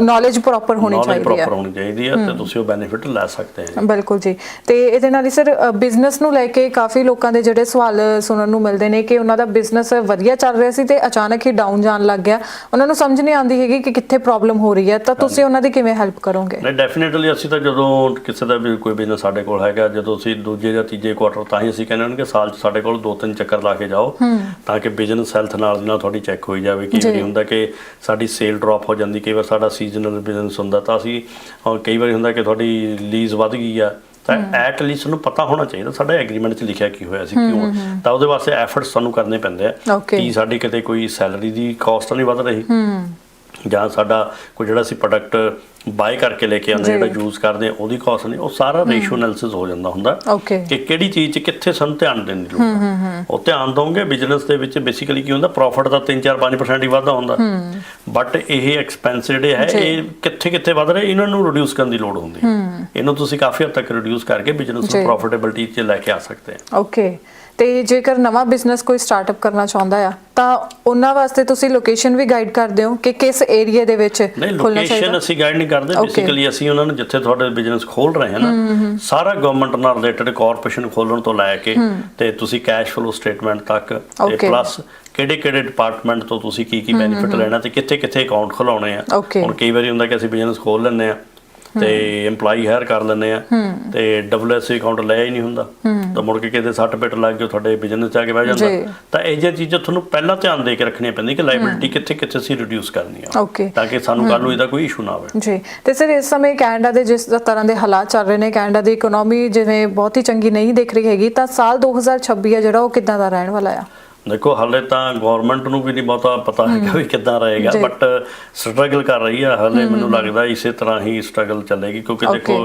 ਨੌਲੇਜ ਪ੍ਰੋਪਰ ਹੋਣੀ ਚਾਹੀਦੀ ਹੈ proper ਹੋਣੀ ਚਾਹੀਦੀ ਹੈ ਤੇ ਤੁਸੀਂ ਉਹ ਬੈਨੀਫਿਟ ਲੈ ਸਕਦੇ ਆ ਬਿਲਕੁਲ ਜੀ। ਤੇ ਇਹਦੇ ਨਾਲ ਹੀ ਸਰ ਬਿਜ਼ਨਸ ਨੂੰ ਲੈ ਕੇ ਕਾਫੀ ਲੋਕਾਂ ਦੇ ਜਿਹੜੇ ਸਵਾਲ ਸੁਣਨ ਨੂੰ ਮਿਲਦੇ ਨੇ ਕਿ ਉਹਨਾਂ ਦਾ ਬਿਜ਼ਨਸ ਵਧੀਆ ਚੱਲ ਰਿਹਾ ਸੀ ਤੇ ਅਚਾਨਕ ਹੀ ਡਾਊਨ ਜਾਣ ਲੱਗ ਗਿਆ। ਉਹਨਾਂ ਨੂੰ ਸਮਝ ਨਹੀਂ ਆਉਂਦੀ ਹੈਗੀ ਕਿ ਕਿੱਥੇ ਪ੍ਰੋਬਲਮ ਹੋ ਰਹੀ ਹੈ। ਤਾਂ ਤੁਸੀਂ ਉਹਨਾਂ ਦੀ ਕਿਵੇਂ ਹੈਲਪ ਕਰੋਗੇ? ਨਹੀਂ ਡੈਫੀਨਿਟਲੀ ਅਸੀਂ ਤਾਂ ਜਦੋਂ ਕਿਸੇ ਦਾ ਵੀ ਕੋਈ ਬਿਜ਼ਨਸ ਸਾਡੇ ਕੋਲ ਹੈਗਾ ਜਦੋਂ ਅਸੀਂ ਦੂਜੇ ਜਾਂ ਤੀਜੇ ਕੁਆਟਰ ਤਾਂ ਹੀ ਅਸੀਂ ਕਹਿੰਦੇ ਹਾਂ ਕਿ ਸਾਲ 'ਚ ਸਾਡੇ ਕੋਲ ਦੋ ਤਿੰਨ ਚੱਕਰ ਲਾ ਕੇ ਜਾਓ ਤਾਂ ਕਿ ਬਿਜ਼ਨਸ ਹੈਲਥ ਨਾਲ ਦੀ ਨਾਲ ਤੁਹਾਡੀ ਚੈੱਕ ਹੋਈ ਜਾਵੇ ਜੀ। ਵਾਰੀ ਹੁੰਦਾ ਕਿ ਸਾਡੀ ਸੇਲ ਡ੍ਰੌਪ ਹੋ ਜਾਂਦੀ ਕਈ ਵਾਰ ਸਾਡਾ ਸੀਜ਼ਨਲ ਬਿਜ਼ਨਸ ਹੁੰਦਾ ਤਾਂ ਅਸੀਂ ਕਈ ਵਾਰੀ ਹੁੰਦਾ ਕਿ ਤੁਹਾਡੀ ਲੀਜ਼ ਵੱਧ ਗਈ ਆ ਤਾਂ ਐਟ ਲੀਸਟ ਨੂੰ ਪਤਾ ਹੋਣਾ ਚਾਹੀਦਾ ਸਾਡਾ ਐਗਰੀਮੈਂਟ 'ਚ ਲਿਖਿਆ ਕੀ ਹੋਇਆ ਸੀ ਕਿਉਂ? ਤਾਂ ਉਹਦੇ ਵਾਸਤੇ ਐਫਰਟਸ ਸਾਨੂੰ ਕਰਨੇ ਪੈਂਦੇ ਆ. ਕੀ ਸਾਡੀ ਕਿਤੇ ਕੋਈ ਸੈਲਰੀ ਦੀ ਕਾਸਟ ਨਹੀਂ ਵੱਧ ਰਹੀ। ਜਾਂ ਸਾਡਾ ਕੋਈ ਜਿਹੜਾ ਅਸੀਂ ਪ੍ਰੋਡਕਟ ਬਾਈ ਕਰਕੇ ਲੈ ਕੇ ਆਉਂਦੇ। ਜਿਹੜਾ ਯੂਜ਼ ਕਰਦੇ ਆ ਉਹਦੀ ਕਾਸਟ ਨਹੀਂ ਉਹ ਸਾਰਾ ਰੇਸ਼ੋ ਐਨਾਲਿਸਿਸ ਹੋ ਜਾਂਦਾ ਹੁੰਦਾ। ਕਿ ਕਿਹੜੀ ਚੀਜ਼ 'ਚ ਕਿੱਥੇ ਸਾਨੂੰ ਧਿਆਨ ਦੇਣ ਦੀ ਲੋੜ ਹੈ ਉਹ ਧਿਆਨ ਦੋਗੇ ਬਿਜ਼ਨਸ ਦੇ ਵਿੱਚ ਬੇਸਿਕਲੀ ਕੀ ਹੁੰਦਾ ਪ੍ਰੋਫਿਟ ਦਾ 3-4-5% ਹੀ ਵਾਧਾ ਹੁੰਦਾ। ਬਟ ਇਹ ਐਕਸਪੈਂਸ ਜਿਹੜੇ ਹੈ। ਇਹ ਕਿੱਥੇ ਕਿੱਥੇ ਵਧ ਰਹੇ ਇਹਨਾਂ ਨੂੰ ਰਿਡਿਊਸ ਕਰਨ ਦੀ ਲੋੜ ਹੁੰਦੀ ਹੈ। ਇਹਨੂੰ ਤੁਸੀਂ ਕਾਫੀ ਹੱਦ ਤੱਕ ਰਿਡਿਊਸ ਕਰਕੇ ਬਿਜ਼ਨਸ। ਨੂੰ ਪ੍ਰੋਫਿਟੇਬਿਲਟੀ 'ਚ ਲੈ ਕੇ ਆ ਸਕਦੇ ਆ। ਓਕੇ ਤੇ ਜੇਕਰ ਨਵਾਂ ਬਿਜ਼ਨਸ ਕੋਈ ਸਟਾਰਟਅਪ ਕਰਨਾ ਚਾਹੁੰਦਾ ਆ ਤਾਂ ਉਹਨਾਂ ਵਾਸਤੇ ਤੁਸੀਂ ਲੋਕੇਸ਼ਨ ਵੀ ਗਾਈਡ ਕਰਦੇ ਹੋ ਕਿ ਕਿਸ ਏਰੀਆ ਦੇ ਵਿੱਚ ਖੋਲਣਾ ਲੋਕੇਸ਼ਨ ਚਾਹੀਦਾ ਅਸੀਂ ਗਾਈਡ ਨਹੀਂ ਕਰਦੇ. ਬੇਸਿਕਲੀ ਅਸੀਂ ਉਹਨਾਂ ਨੂੰ ਜਿੱਥੇ ਤੁਹਾਡੇ ਬਿਜ਼ਨਸ ਖੋਲ ਰਹੇ ਹਨ ਸਾਰਾ ਗਵਰਨਮੈਂਟ ਨਾਲ ਰਿਲੇਟਡ ਕਾਰਪੋਰੇਸ਼ਨ ਖੋਲਣ ਤੋਂ ਲੈ ਕੇ ਤੇ ਤੁਸੀਂ ਕੈਸ਼ ਫਲੋ ਸਟੇਟਮੈਂਟ ਤੱਕ ਤੇ. ਪਲੱਸ ਕਿਹੜੇ ਕਿਹੜੇ ਡਿਪਾਰਟਮੈਂਟ ਤੋਂ ਤੁਸੀਂ ਕੀ ਕੀ ਬੈਨੀਫਿਟ ਲੈਣਾ ਤੇ ਕਿੱਥੇ ਕਿੱਥੇ ਅਕਾਊਂਟ ਖੁਲਾਉਣੇ ਆ. ਹੁਣ ਕਈ ਵਾਰੀ ਹੁੰਦਾ ਕਿ ਅਸੀਂ ਬਿਜ਼ਨਸ ਖੋਲ ਲੈਂਦੇ ਆ ਤੇ EMPLOYE ਹਾਇਰ ਕਰ ਲੈਂਦੇ ਆ। ਤੇ WSC ਅਕਾਊਂਟ ਲਿਆ ਹੀ ਨਹੀਂ ਹੁੰਦਾ। ਤਾਂ ਮੁੜ ਕੇ ਕਿਤੇ ਸੱਟ ਪਿੱਟ ਲੱਗ ਕੇ ਤੁਹਾਡੇ ਬਿਜ਼ਨਸ 'ਚ ਆ ਕੇ ਬਹਿ। ਜਾਂਦਾ। ਤਾਂ ਇਹ ਜਿਹੀਆਂ ਚੀਜ਼ਾਂ ਤੁਹਾਨੂੰ ਪਹਿਲਾਂ ਧਿਆਨ ਦੇ ਕੇ ਰੱਖਣੀਆਂ ਪੈਂਦੀਆਂ ਕਿ ਲਾਇਬਿਲਿਟੀ ਕਿੱਥੇ ਕਿੱਥੇ ਅਸੀਂ ਰਿਡਿਊਸ ਕਰਨੀ ਆ ਤਾਂ ਕਿ ਸਾਨੂੰ ਕੱਲ ਨੂੰ ਇਹਦਾ ਕੋਈ ਇਸ਼ੂ ਨਾ ਆਵੇ। ਜੀ। ਤੇ ਸਰ ਇਸ ਸਮੇਂ ਕੈਨੇਡਾ ਦੇ ਜਿਸ ਤਰ੍ਹਾਂ ਦੇ ਹਾਲਾਤ ਚੱਲ ਰਹੇ ਨੇ ਕੈਨੇਡਾ ਦੀ ਇਕਨੋਮੀ ਜਿਵੇਂ ਬਹੁਤ ਹੀ ਚੰਗੀ ਨਹੀਂ ਦਿਖ ਰਹੀ ਹੈਗੀ ਤਾਂ ਸਾਲ 2026 ਆ ਜਿਹੜਾ ਉਹ ਕਿੱਦਾਂ ਦਾ ਰਹਿਣ ਵਾਲਾ ਆ? ਦੇਖੋ ਹਾਲੇ ਤਾਂ ਗਵਰਨਮੈਂਟ ਨੂੰ ਵੀ ਨਹੀਂ ਬਹੁਤਾ ਪਤਾ ਹੈਗਾ ਵੀ ਕਿੱਦਾਂ ਰਹੇਗਾ। ਬਟ ਸਟਰਗਲ ਕਰ ਰਹੀ ਆ ਹਾਲੇ ਮੈਨੂੰ ਲੱਗਦਾ ਇਸੇ ਤਰ੍ਹਾਂ ਹੀ ਸਟਰਗਲ ਚੱਲੇਗੀ ਕਿਉਂਕਿ ਦੇਖੋ.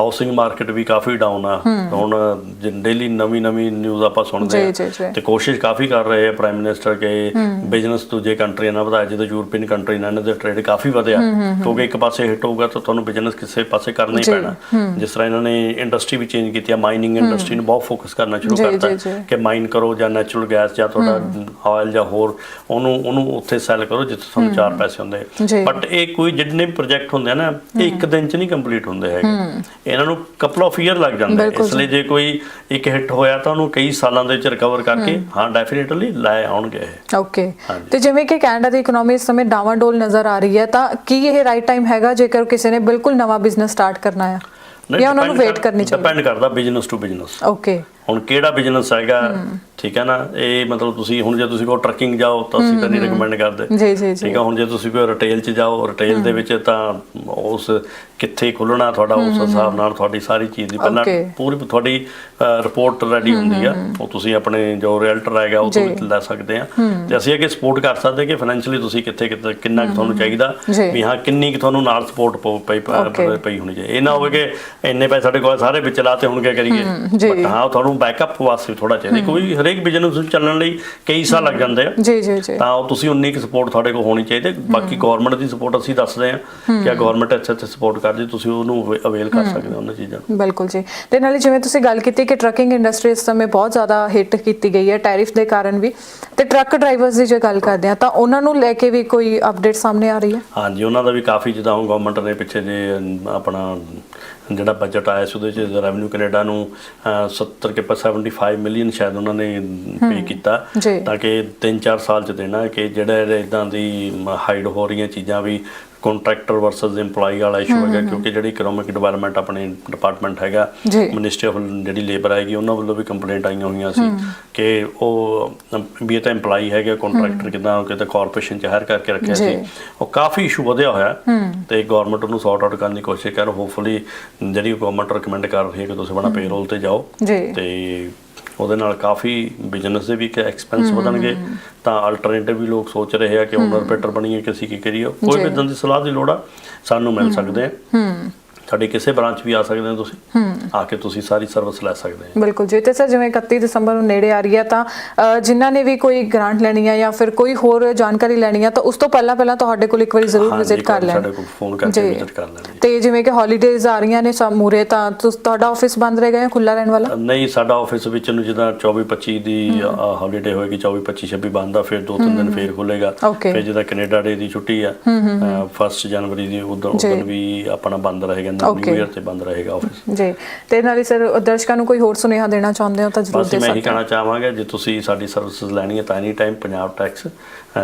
ਹਾਊਸਿੰਗ ਮਾਰਕੀਟ ਵੀ ਕਾਫੀ ਡਾਊਨ ਆ। ਹੁਣ ਡੇਲੀ ਨਵੀਂ ਨਵੀਂ ਨਿਊਜ਼ ਆਪਾਂ ਸੁਣਦੇ ਆ। ਤੇ ਕੋਸ਼ਿਸ਼ ਕਾਫੀ ਕਰ ਰਹੇ ਆ ਪ੍ਰਾਈਮ ਮਿਨਿਸਟਰ ਕਿ ਬਿਜ਼ਨਸ ਦੂਜੇ ਕੰਟਰੀਆਂ ਨਾਲ ਵਧਾਇਆ ਜਦੋਂ ਯੂਰਪੀਅਨ ਕੰਟਰੀ ਨਾਲ ਇਹਨਾਂ ਦੇ ਟ੍ਰੇਡ ਕਾਫੀ ਵਧਿਆ। ਕਿਉਂਕਿ ਇੱਕ ਪਾਸੇ ਹਿੱਟ ਹੋਊਗਾ ਤਾਂ ਤੁਹਾਨੂੰ ਬਿਜ਼ਨਸ ਕਿਸੇ ਪਾਸੇ ਕਰਨਾ ਹੀ ਪੈਣਾ। ਜਿਸ ਤਰ੍ਹਾਂ ਇਹਨਾਂ ਨੇ ਇੰਡਸਟਰੀ ਵੀ ਚੇਂਜ ਕੀਤੀ ਆ ਮਾਈਨਿੰਗ ਇੰਡਸਟਰੀ ਨੂੰ ਬਹੁਤ ਫੋਕਸ ਕਰਨਾ ਸ਼ੁਰੂ ਕਰਤਾ। ਕਿ ਮਾਈਨ ਕਰੋ ਜਾਂ ਨੈਚੁਰਲ ਗੈਸ ਜਾਂ ਤੁਹਾਡਾ ਆਇਲ ਜਾਂ ਹੋਰ ਉਹਨੂੰ ਉਹਨੂੰ ਉੱਥੇ ਸੈਲ ਕਰੋ ਜਿੱਥੇ ਤੁਹਾਨੂੰ ਚਾਰ ਪੈਸੇ ਹੁੰਦੇ। ਬਟ ਇਹ ਕੋਈ ਜਿੰਨੇ ਵੀ ਪ੍ਰੋਜੈਕਟ ਹੁੰਦੇ ਆ ਨਾ ਇਹ ਇੱਕ ਦਿਨ ਚ ਨਹੀਂ ਕੰਪਲੀਟ ਹੁੰਦੇ ਹੈਗੇ। ਇਹਨਾਂ ਨੂੰ ਕਪਲ ਆਫ ਈਅਰ ਲੱਗ ਜਾਂਦੇ ਇਸ ਲਈ ਜੇ ਕੋਈ ਇੱਕ ਹਿੱਟ ਹੋਇਆ ਤਾਂ ਉਹਨੂੰ ਕਈ ਸਾਲਾਂ ਦੇ ਵਿੱਚ ਰਿਕਵਰ ਕਰਕੇ ਹਾਂ। ਡੈਫੀਨਿਟਲੀ ਲੈ ਆਉਣਗੇ ਓਕੇ। ਤੇ ਜਿਵੇਂ ਕਿ ਕੈਨੇਡਾ ਦੀ ਇਕਨੋਮੀ ਇਸ ਸਮੇਂ ਡਾਵਾਂਡੋਲ ਨਜ਼ਰ ਆ ਰਹੀ ਹੈ ਤਾਂ ਕੀ ਇਹ ਰਾਈਟ ਟਾਈਮ ਹੈਗਾ ਜੇਕਰ ਕਿਸੇ ਨੇ ਬਿਲਕੁਲ ਨਵਾਂ ਬਿਜ਼ਨਸ ਸਟਾਰਟ ਕਰਨਾ ਆ ਜਾਂ ਉਹਨਾਂ ਨੂੰ ਵੇਟ ਕਰਨੀ ਚਾਹੀਦੀ ਡਿਪੈਂਡ ਕਰਦਾ ਬਿਜ਼ਨਸ ਟੂ ਬਿਜ਼ਨਸ ਓਕੇ ਹੁਣ ਕਿਹੜਾ ਬਿਜ਼ਨਸ ਹੈਗਾ? ਠੀਕ ਹੈ ਨਾ? ਇਹ ਮਤਲਬ ਤੁਸੀਂ ਹੁਣ ਜੇ ਤੁਸੀਂ ਕੋ ਟਰਕਿੰਗ ਜਾਓ ਤਾਂ ਅਸੀਂ ਤਾਂ ਨਹੀਂ ਰეკਮੈਂਡ ਕਰਦੇ। ਜੀ ਜੀ ਠੀਕ ਆ ਹੁਣ ਜੇ ਤੁਸੀਂ ਕੋਈ ਰਿਟੇਲ 'ਚ ਜਾਓ ਰਿਟੇਲ ਦੇ ਵਿੱਚ ਤਾਂ ਉਸ ਕਿੱਥੇ ਖੁੱਲਣਾ ਤੁਹਾਡਾ ਉਸ ਹਿਸਾਬ ਨਾਲ ਤੁਹਾਡੀ ਸਾਰੀ ਚੀਜ਼ ਦੀ ਪਹਿਲਾਂ. ਪੂਰੀ ਤੁਹਾਡੀ ਰਿਪੋਰਟ ਰੈਡੀ ਹੁੰਦੀ ਆ। ਉਹ ਤੁਸੀਂ ਆਪਣੇ ਜੋ ਰੀਅਲਟਰ ਹੈਗਾ ਉਹ ਤੋਂ ਲੈ ਸਕਦੇ ਆ। ਤੇ ਅਸੀਂ ਅੱਗੇ ਸਪੋਰਟ ਕਰ ਸਕਦੇ ਕਿ ਫਾਈਨੈਂਸ਼ੀਅਲੀ ਤੁਸੀਂ ਕਿੱਥੇ ਕਿੱਥੇ ਕਿੰਨਾ ਕੁ ਤੁਹਾਨੂੰ ਚਾਹੀਦਾ। ਵੀ ਹਾਂ ਕਿੰਨੀ ਕੁ ਤੁਹਾਨੂੰ ਨਾਲ ਸਪੋਰਟ ਪਈ. ਪਈ ਹੋਣੀ ਚਾਹੀਦੀ। ਇਹ ਨਾ ਹੋਵੇ ਕਿ ਇੰਨੇ ਪੈਸੇ ਸਾਡੇ ਕੋਲ ਸਾਰੇ ਵਿੱਚ ਲਾਤੇ ਹੁਣ ਕੀ ਕਰੀਏ। ਬਟ ਹਾਂ ਤੁਹਾਨੂੰ ਬੈਕਅਪ ਵਾਸਤੇ ਥੋੜਾ ਚਾਹੀਦਾ। ਕੋਈ ਹਰੇਕ ਬਿਜ਼ਨਸ ਨੂੰ ਚੱਲਣ ਲਈ ਕਈ ਸਾਲ ਲੱਗ ਜਾਂਦੇ ਆ। ਜੀ ਜੀ ਜੀ। ਤਾਂ ਉਹ ਤੁਸੀਂ ਉਨੀ ਕੁ ਸਪੋਰਟ ਤੁਹਾਡੇ ਕੋਲ ਹੋਣੀ ਚਾਹੀਦੀ। ਬਾਕੀ ਗਵਰਨਮੈਂਟ ਦੀ ਸਪੋਰਟ ਅਸੀਂ ਦੱਸਦੇ ਹਾਂ ਕਿ ਆ ਗਵਰਨਮੈਂਟ ਇੱਥੇ ਇੱਥੇ ਸਪੋਰਟ ਕਰਦੀ ਤੁਸੀਂ ਉਹਨੂੰ ਅਵੇਲ ਕਰ ਸਕਦੇ ਹੋ ਉਹਨਾਂ ਚੀਜ਼ਾਂ ਨੂੰ। ਬਿਲਕੁਲ ਜੀ। ਤੇ ਨਾਲੇ ਜਿਵੇਂ ਤੁਸੀਂ ਗੱਲ ਕੀਤੀ ਕਿ ਟਰੱਕਿੰਗ ਇੰਡਸਟਰੀ ਇਸ ਸਮੇਂ ਬਹੁਤ ਜ਼ਿਆਦਾ ਹਿੱਟ ਕੀਤੀ ਗਈ ਹੈ ਟੈਰਿਫ ਦੇ ਕਾਰਨ ਵੀ। ਤੇ ਟਰੱਕ ਡਰਾਈਵਰਸ ਦੀ ਜੇ ਗੱਲ ਕਰਦੇ ਆ ਤਾਂ ਉਹਨਾਂ ਨੂੰ ਲੈ ਕੇ ਵੀ ਕੋਈ ਅਪਡੇਟ ਸਾਹਮਣੇ ਆ ਰਹੀ ਹੈ? ਹਾਂਜੀ ਉਹਨਾਂ ਦਾ ਵੀ ਕਾਫੀ ਜਿੱਦਾਂ ਹੁਣ ਗਵਰਨਮੈਂਟ ਨੇ ਪਿੱਛੇ ਜੇ ਆਪਣਾ ਜਿਹੜਾ ਬਜਟ ਆਇਆ ਸੀ ਉਹਦੇ ਚ ਰੈਵਨਿਊ ਕੈਨੇਡਾ ਨੂੰ ਅ, 70 ਕੇ 75 ਮਿਲੀਅਨ ਸ਼ਾਇਦ ਉਹਨਾਂ ਨੇ ਪੇ ਕੀਤਾ। ਤਾਂ ਕਿ 3-4 ਸਾਲ ਚ ਦੇਣਾ ਕਿ ਜਿਹੜੇ ਇਦਾਂ ਦੀ ਹਾਈਡ ਹੋ ਰਹੀਆਂ ਚੀਜ਼ਾਂ ਵੀ ਕੰਟਰੈਕਟਰ ਵਰਸਸ EMPLOYE ਵਾਲਾ ਇਸ਼ੂ ਹੈਗਾ ਕਿਉਂਕਿ ਜਿਹੜੀ ਇਕਨੋਮਿਕ ਡਿਵੈਲਪਮੈਂਟ ਆਪਣੇ ਡਿਪਾਰਟਮੈਂਟ ਹੈਗਾ। ਮਿਨਿਸਟਰੀ ਆਫ ਜਿਹੜੀ ਲੇਬਰ ਆਏਗੀ ਉਹਨਾਂ ਵੱਲੋਂ ਵੀ ਕੰਪਲੇਂਟ ਆਈਆਂ ਹੋਈਆਂ ਸੀ ਕਿ ਉਹ ਵੀ ਇਹ ਤਾਂ EMPLOYE ਹੈਗੇ ਕੰਟਰੈਕਟਰ ਕਿਦਾਂ ਕਿਤੇ ਕਾਰਪੋਰੇਸ਼ਨ ਚ ਹਾਇਰ ਕਰਕੇ ਰੱਖਿਆ ਸੀ। ਉਹ ਕਾਫੀ ਇਸ਼ੂ ਵਧਿਆ ਹੋਇਆ ਤੇ ਗਵਰਨਮੈਂਟ ਉਹਨੂੰ ਸੌਰਟ ਆਊਟ ਕਰਨ ਦੀ ਕੋਸ਼ਿਸ਼ ਕਰ ਹੋਪਫੁਲੀ ਜਿਹੜੀ ਗਵਰਨਮੈਂਟ ਰეკਮੈਂਡ ਕਰ ਰਹੀ ਹੈ ਕਿ ਤੁਸੀਂ ਆਪਣਾ ਪੇਰੋਲ ਤੇ ਜਾਓ ਤੇ ਉਹਦੇ ਨਾਲ ਕਾਫੀ ਬਿਜ਼ਨਸ ਦੇ ਵੀ ਐਕਸਪੈਂਸ ਵਧਣਗੇ। ਤਾਂ ਅਲਟਰਨੇਟਿਵ ਵੀ ਲੋਕ ਸੋਚ ਰਹੇ ਆ ਕਿ ਓਨਰ ਪੇਟਰ ਬਣੀਏ ਕਿ ਅਸੀਂ ਕੀ ਕਰੀਏ। ਕੋਈ ਵੀ ਇਦਾਂ ਦੀ ਸਲਾਹ ਦੀ ਲੋੜ ਆ ਸਾਨੂੰ ਮਿਲ ਸਕਦੇ ਆ। ਹੂੰ ਸਾਡੇ ਕਿਸੇ ਬ੍ਰਾਂਚ ਵੀ ਆ ਸਕਦੇ ਹੋ ਤੁਸੀਂ? ਆ ਕੇ ਤੁਸੀਂ ਸਾਰੀ ਸਰਵਿਸ ਲੈ ਸਕਦੇ ਆ ਬਿਲਕੁਲ ਜੀ। ਤੇ ਸਰ ਜਿਵੇਂ 31 ਦਸੰਬਰ ਨੂੰ ਨੇੜੇ ਆ ਰਹੀ ਹੈ ਤਾਂ ਅ, ਜਿਨ੍ਹਾਂ ਨੇ ਵੀ ਕੋਈ ਗ੍ਰਾਂਟ ਲੈਣੀ ਹੈ ਜਾਂ ਫਿਰ ਕੋਈ ਹੋਰ ਜਾਣਕਾਰੀ ਲੈਣੀ ਹੈ ਤਾਂ ਉਸ ਤੋਂ ਪਹਿਲਾਂ ਪਹਿਲਾਂ ਤੁਹਾਡੇ ਕੋਲ ਇੱਕ ਵਾਰੀ ਜ਼ਰੂਰ ਹਾਂਜੀ, ਵਿਜ਼ਿਟ ਕਰ ਲੈਣ। ਸਾਡੇ ਕੋਲ ਫੋਨ ਕਰਕੇ ਜੀ। ਵਿਜ਼ਿਟ ਕਰ ਲੈਣ ਜੀ। ਤੇ ਜਿਵੇਂ ਕਿ ਹੌਲੀਡੇਜ਼ ਆ ਰਹੀਆਂ ਨੇ ਸਭ ਮੂਰੇ ਤਾਂ ਤੁਸ- ਤੁਹਾਡਾ ਆਫਿਸ ਬੰਦ ਰਹੇਗਾ ਜਾਂ ਖੁੱਲਾ ਰਹਿਣ ਵਾਲਾ? ਨਹੀਂ ਸਾਡਾ ਆਫਿਸ ਵਿੱਚ ਨੂੰ ਜਿੱਦਾਂ 24 25 ਦੀ ਹੌਲੀਡੇ ਹੋਏਗੀ 24 25 26 ਬੰਦ ਆ ਫਿਰ ਦੋ ਤਿੰਨ ਦਿਨ ਫੇਰ ਖੁੱਲੇਗਾ Okay. ਫਿਰ ਜਿਹਦਾ ਕੈਨੇਡਾ ਡੇ ਦੀ ਛੁੱਟੀ ਆ 1 ਜਨਵਰੀ ਦੀ ਉਦੋਂ ਜੀ। ਉਦੋਂ ਵੀ ਆਪਣਾ ਬੰਦ ਰਹੇਗਾ। New Okay. ਇਅਰ ਤੇ ਬੰਦ ਰਹੇਗਾ ਆਫਿਸ ਜੀ। ਤੇ ਨਾਲੇ ਸਰ ਦਰਸ਼ਕਾਂ ਨੂੰ ਕੋਈ ਹੋਰ ਸੁਨੇਹਾ ਦੇਣਾ ਚਾਹੁੰਦੇ ਹੋ ਤਾਂ ਜ਼ਰੂਰ ਦੇ ਮੈਂ ਇਹੀ ਸਕਦੇ ਹੋ। ਕਹਿਣਾ ਚਾਹਾਂਗਾ ਜੇ ਤੁਸੀਂ ਸਾਡੀ ਸਰਵਿਸਿਜ਼ ਲੈਣੀ ਹੈ ਤਾਂ any time Punjab tax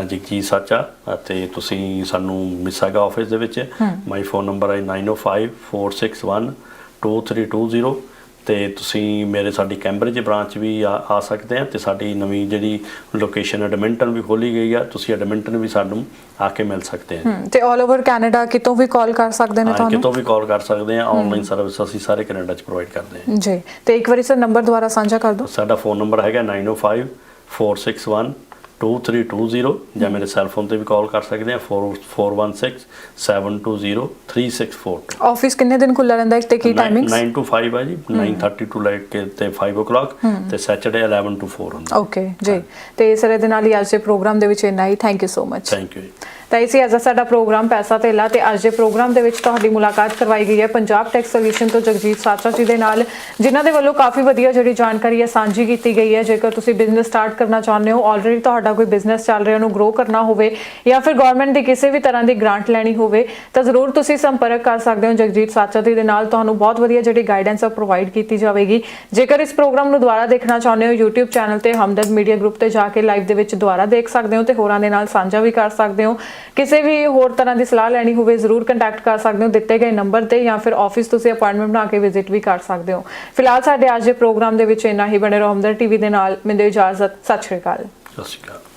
Jagjeet Sacha ਅਤੇ ਤੁਸੀਂ ਸਾਨੂੰ ਮਿਸਾਗਾ ਆਫਿਸ ਦੇ ਵਿੱਚ ਮਾਈ ਫੋਨ ਨੰਬਰ ਹੈ 9054612320 ਤੇ ਤੁਸੀਂ ਮੇਰੇ ਸਾਡੀ ਕੈਂਬਰਿਜ ਬ੍ਰਾਂਚ ਵੀ ਆ ਸਕਦੇ ਆ ਤੇ ਸਾਡੀ ਨਵੀਂ ਜਿਹੜੀ ਲੋਕੇਸ਼ਨ ਐਡਮਿੰਟਨ ਵੀ ਖੋਲੀ ਗਈ ਆ ਤੁਸੀਂ ਐਡਮਿੰਟਨ ਵੀ ਸਾਨੂੰ ਆ ਕੇ ਮਿਲ ਸਕਦੇ ਆ। ਤੇ 올 ਓਵਰ ਕੈਨੇਡਾ ਕਿਤੋਂ ਵੀ ਕਾਲ ਕਰ ਸਕਦੇ ਨੇ ਤੁਹਾਨੂੰ? ਕਿਤੋਂ ਵੀ ਕਾਲ ਕਰ ਸਕਦੇ ਆ ਆਨਲਾਈਨ ਸਰਵਿਸ ਅਸੀਂ ਸਾਰੇ ਕੈਨੇਡਾ ਚ ਪ੍ਰੋਵਾਈਡ ਕਰਦੇ ਆ। ਜੀ ਤੇ ਇੱਕ ਵਾਰੀ ਸਰ ਨੰਬਰ ਦੁਬਾਰਾ ਸਾਂਝਾ ਕਰ ਦਿਓ। ਸਾਡਾ ਫੋਨ ਨੰਬਰ ਹੈਗਾ 905 461 2320 ਜਾਂ ਮੇਰੇ ਸੈੱਲ ਫੋਨ ਤੇ ਵੀ ਕਾਲ ਕਰ ਸਕਦੇ ਆ 4416 720 3642 ਆਫਿਸ ਕਿੰਨੇ ਦਿਨ ਖੁੱਲਾ ਰਹਿੰਦਾ ਹੈ? ਤੇ ਕੀ ਟਾਈਮਿੰਗਸ 9 to 5 ਹੈ। ਜੀ 9:30 to ਲੈ ਕੇ ਤੇ 5 o'clock ਤੇ ਸੈਟਰਡੇ 11 to 4 ਹੁੰਦਾ। ਓਕੇ ਜੀ। ਤੇ ਸਰ ਇਹਦੇ ਨਾਲ ਹੀ ਅੱਜ ਦੇ ਪ੍ਰੋਗਰਾਮ ਦੇ ਵਿੱਚ ਇੰਨਾ ਹੀ। Thank you so much thank you ਤਾਂ ਇਸੇ ਅੱਜ ਦਾ ਸਾਡਾ ਪ੍ਰੋਗਰਾਮ ਪੈਸਾ ਧੇਲਾ ਤੇ ਅੱਜ ਦੇ ਪ੍ਰੋਗਰਾਮ ਦੇ ਵਿੱਚ ਤੁਹਾਡੀ ਮੁਲਾਕਾਤ ਕਰਵਾਈ ਗਈ ਹੈ ਪੰਜਾਬ ਟੈਕਸ ਸੋਲੂਸ਼ਨ ਤੋਂ ਜਗਜੀਤ ਸਾਚਾ ਜੀ ਦੇ ਨਾਲ, ਜਿਨ੍ਹਾਂ ਦੇ ਵੱਲੋਂ ਕਾਫੀ ਵਧੀਆ ਜਿਹੜੀ ਜਾਣਕਾਰੀ ਹੈ ਸਾਂਝੀ ਕੀਤੀ ਗਈ ਹੈ। ਜੇਕਰ ਤੁਸੀਂ ਬਿਜ਼ਨਸ ਸਟਾਰਟ ਕਰਨਾ ਚਾਹੁੰਦੇ ਹੋ ਆਲਰੇਡੀ ਤੁਹਾਡਾ ਕੋਈ ਬਿਜ਼ਨਸ ਚੱਲ ਰਿਹਾ, ਉਹਨੂੰ ਗਰੋ ਕਰਨਾ ਹੋਵੇ ਜਾਂ ਫਿਰ ਗਵਰਨਮੈਂਟ ਦੀ ਕਿਸੇ ਵੀ ਤਰ੍ਹਾਂ ਦੀ ਗ੍ਰਾਂਟ ਲੈਣੀ ਹੋਵੇ, ਤਾਂ ਜ਼ਰੂਰ ਤੁਸੀਂ ਸੰਪਰਕ ਕਰ ਸਕਦੇ ਹੋ ਜਗਜੀਤ ਸਾਚਾ ਜੀ ਦੇ ਨਾਲ। ਤੁਹਾਨੂੰ ਬਹੁਤ ਵਧੀਆ ਜਿਹੜੀ ਗਾਈਡੈਂਸ ਹੈ ਪ੍ਰੋਵਾਈਡ ਕੀਤੀ ਜਾਵੇਗੀ। ਜੇਕਰ ਇਸ ਪ੍ਰੋਗਰਾਮ ਨੂੰ ਦੁਬਾਰਾ ਦੇਖਣਾ ਚਾਹੁੰਦੇ ਹੋ, YouTube ਚੈਨਲ ਤੇ ਹਮਦਰਦ ਮੀਡੀਆ ਗਰੁੱਪ ਤੇ ਜਾ ਕੇ ਲਾਈਵ ਦੇ ਵਿੱਚ ਦੁਬਾਰਾ ਦੇਖ ਸਕਦੇ ਹੋ ਤੇ ਹੋਰਾਂ ਦੇ ਨਾਲ ਸਾਂਝਾ ਵੀ ਕਰ ਸਕਦੇ ਹੋ। ਕਿਸੇ ਵੀ ਹੋਰ ਤਰ੍ਹਾਂ ਦੀ ਸਲਾਹ ਲੈਣੀ ਹੋਵੇ, ਜ਼ਰੂਰ ਕੰਟੈਕਟ ਕਰ ਸਕਦੇ ਹੋ, ਦਿੱਤੇ ਗਏ ਨੰਬਰ ਤੇ ਜਾਂ ਫਿਰ ਆਫਿਸ ਤੁਸੀਂ ਅਪਾਇੰਟਮੈਂਟ ਬਣਾ ਕੇ ਵਿਜ਼ਿਟ ਵੀ ਕਰ ਸਕਦੇ ਹੋ। ਫਿਲਹਾਲ ਸਾਡੇ ਅੱਜ ਦੇ ਪ੍ਰੋਗਰਾਮ ਦੇ ਵਿੱਚ ਇੰਨਾ ਹੀ, ਬਣੇ ਰਹੋ ਹਮਦਰਦ ਟੀਵੀ ਦੇ ਨਾਲ ਮੈਨੂੰ ਇਜਾਜ਼ਤ, ਸਤਿ ਸ਼੍ਰੀ ਅਕਾਲ। ਸਤਿ ਸ਼੍ਰੀ ਅਕਾਲ।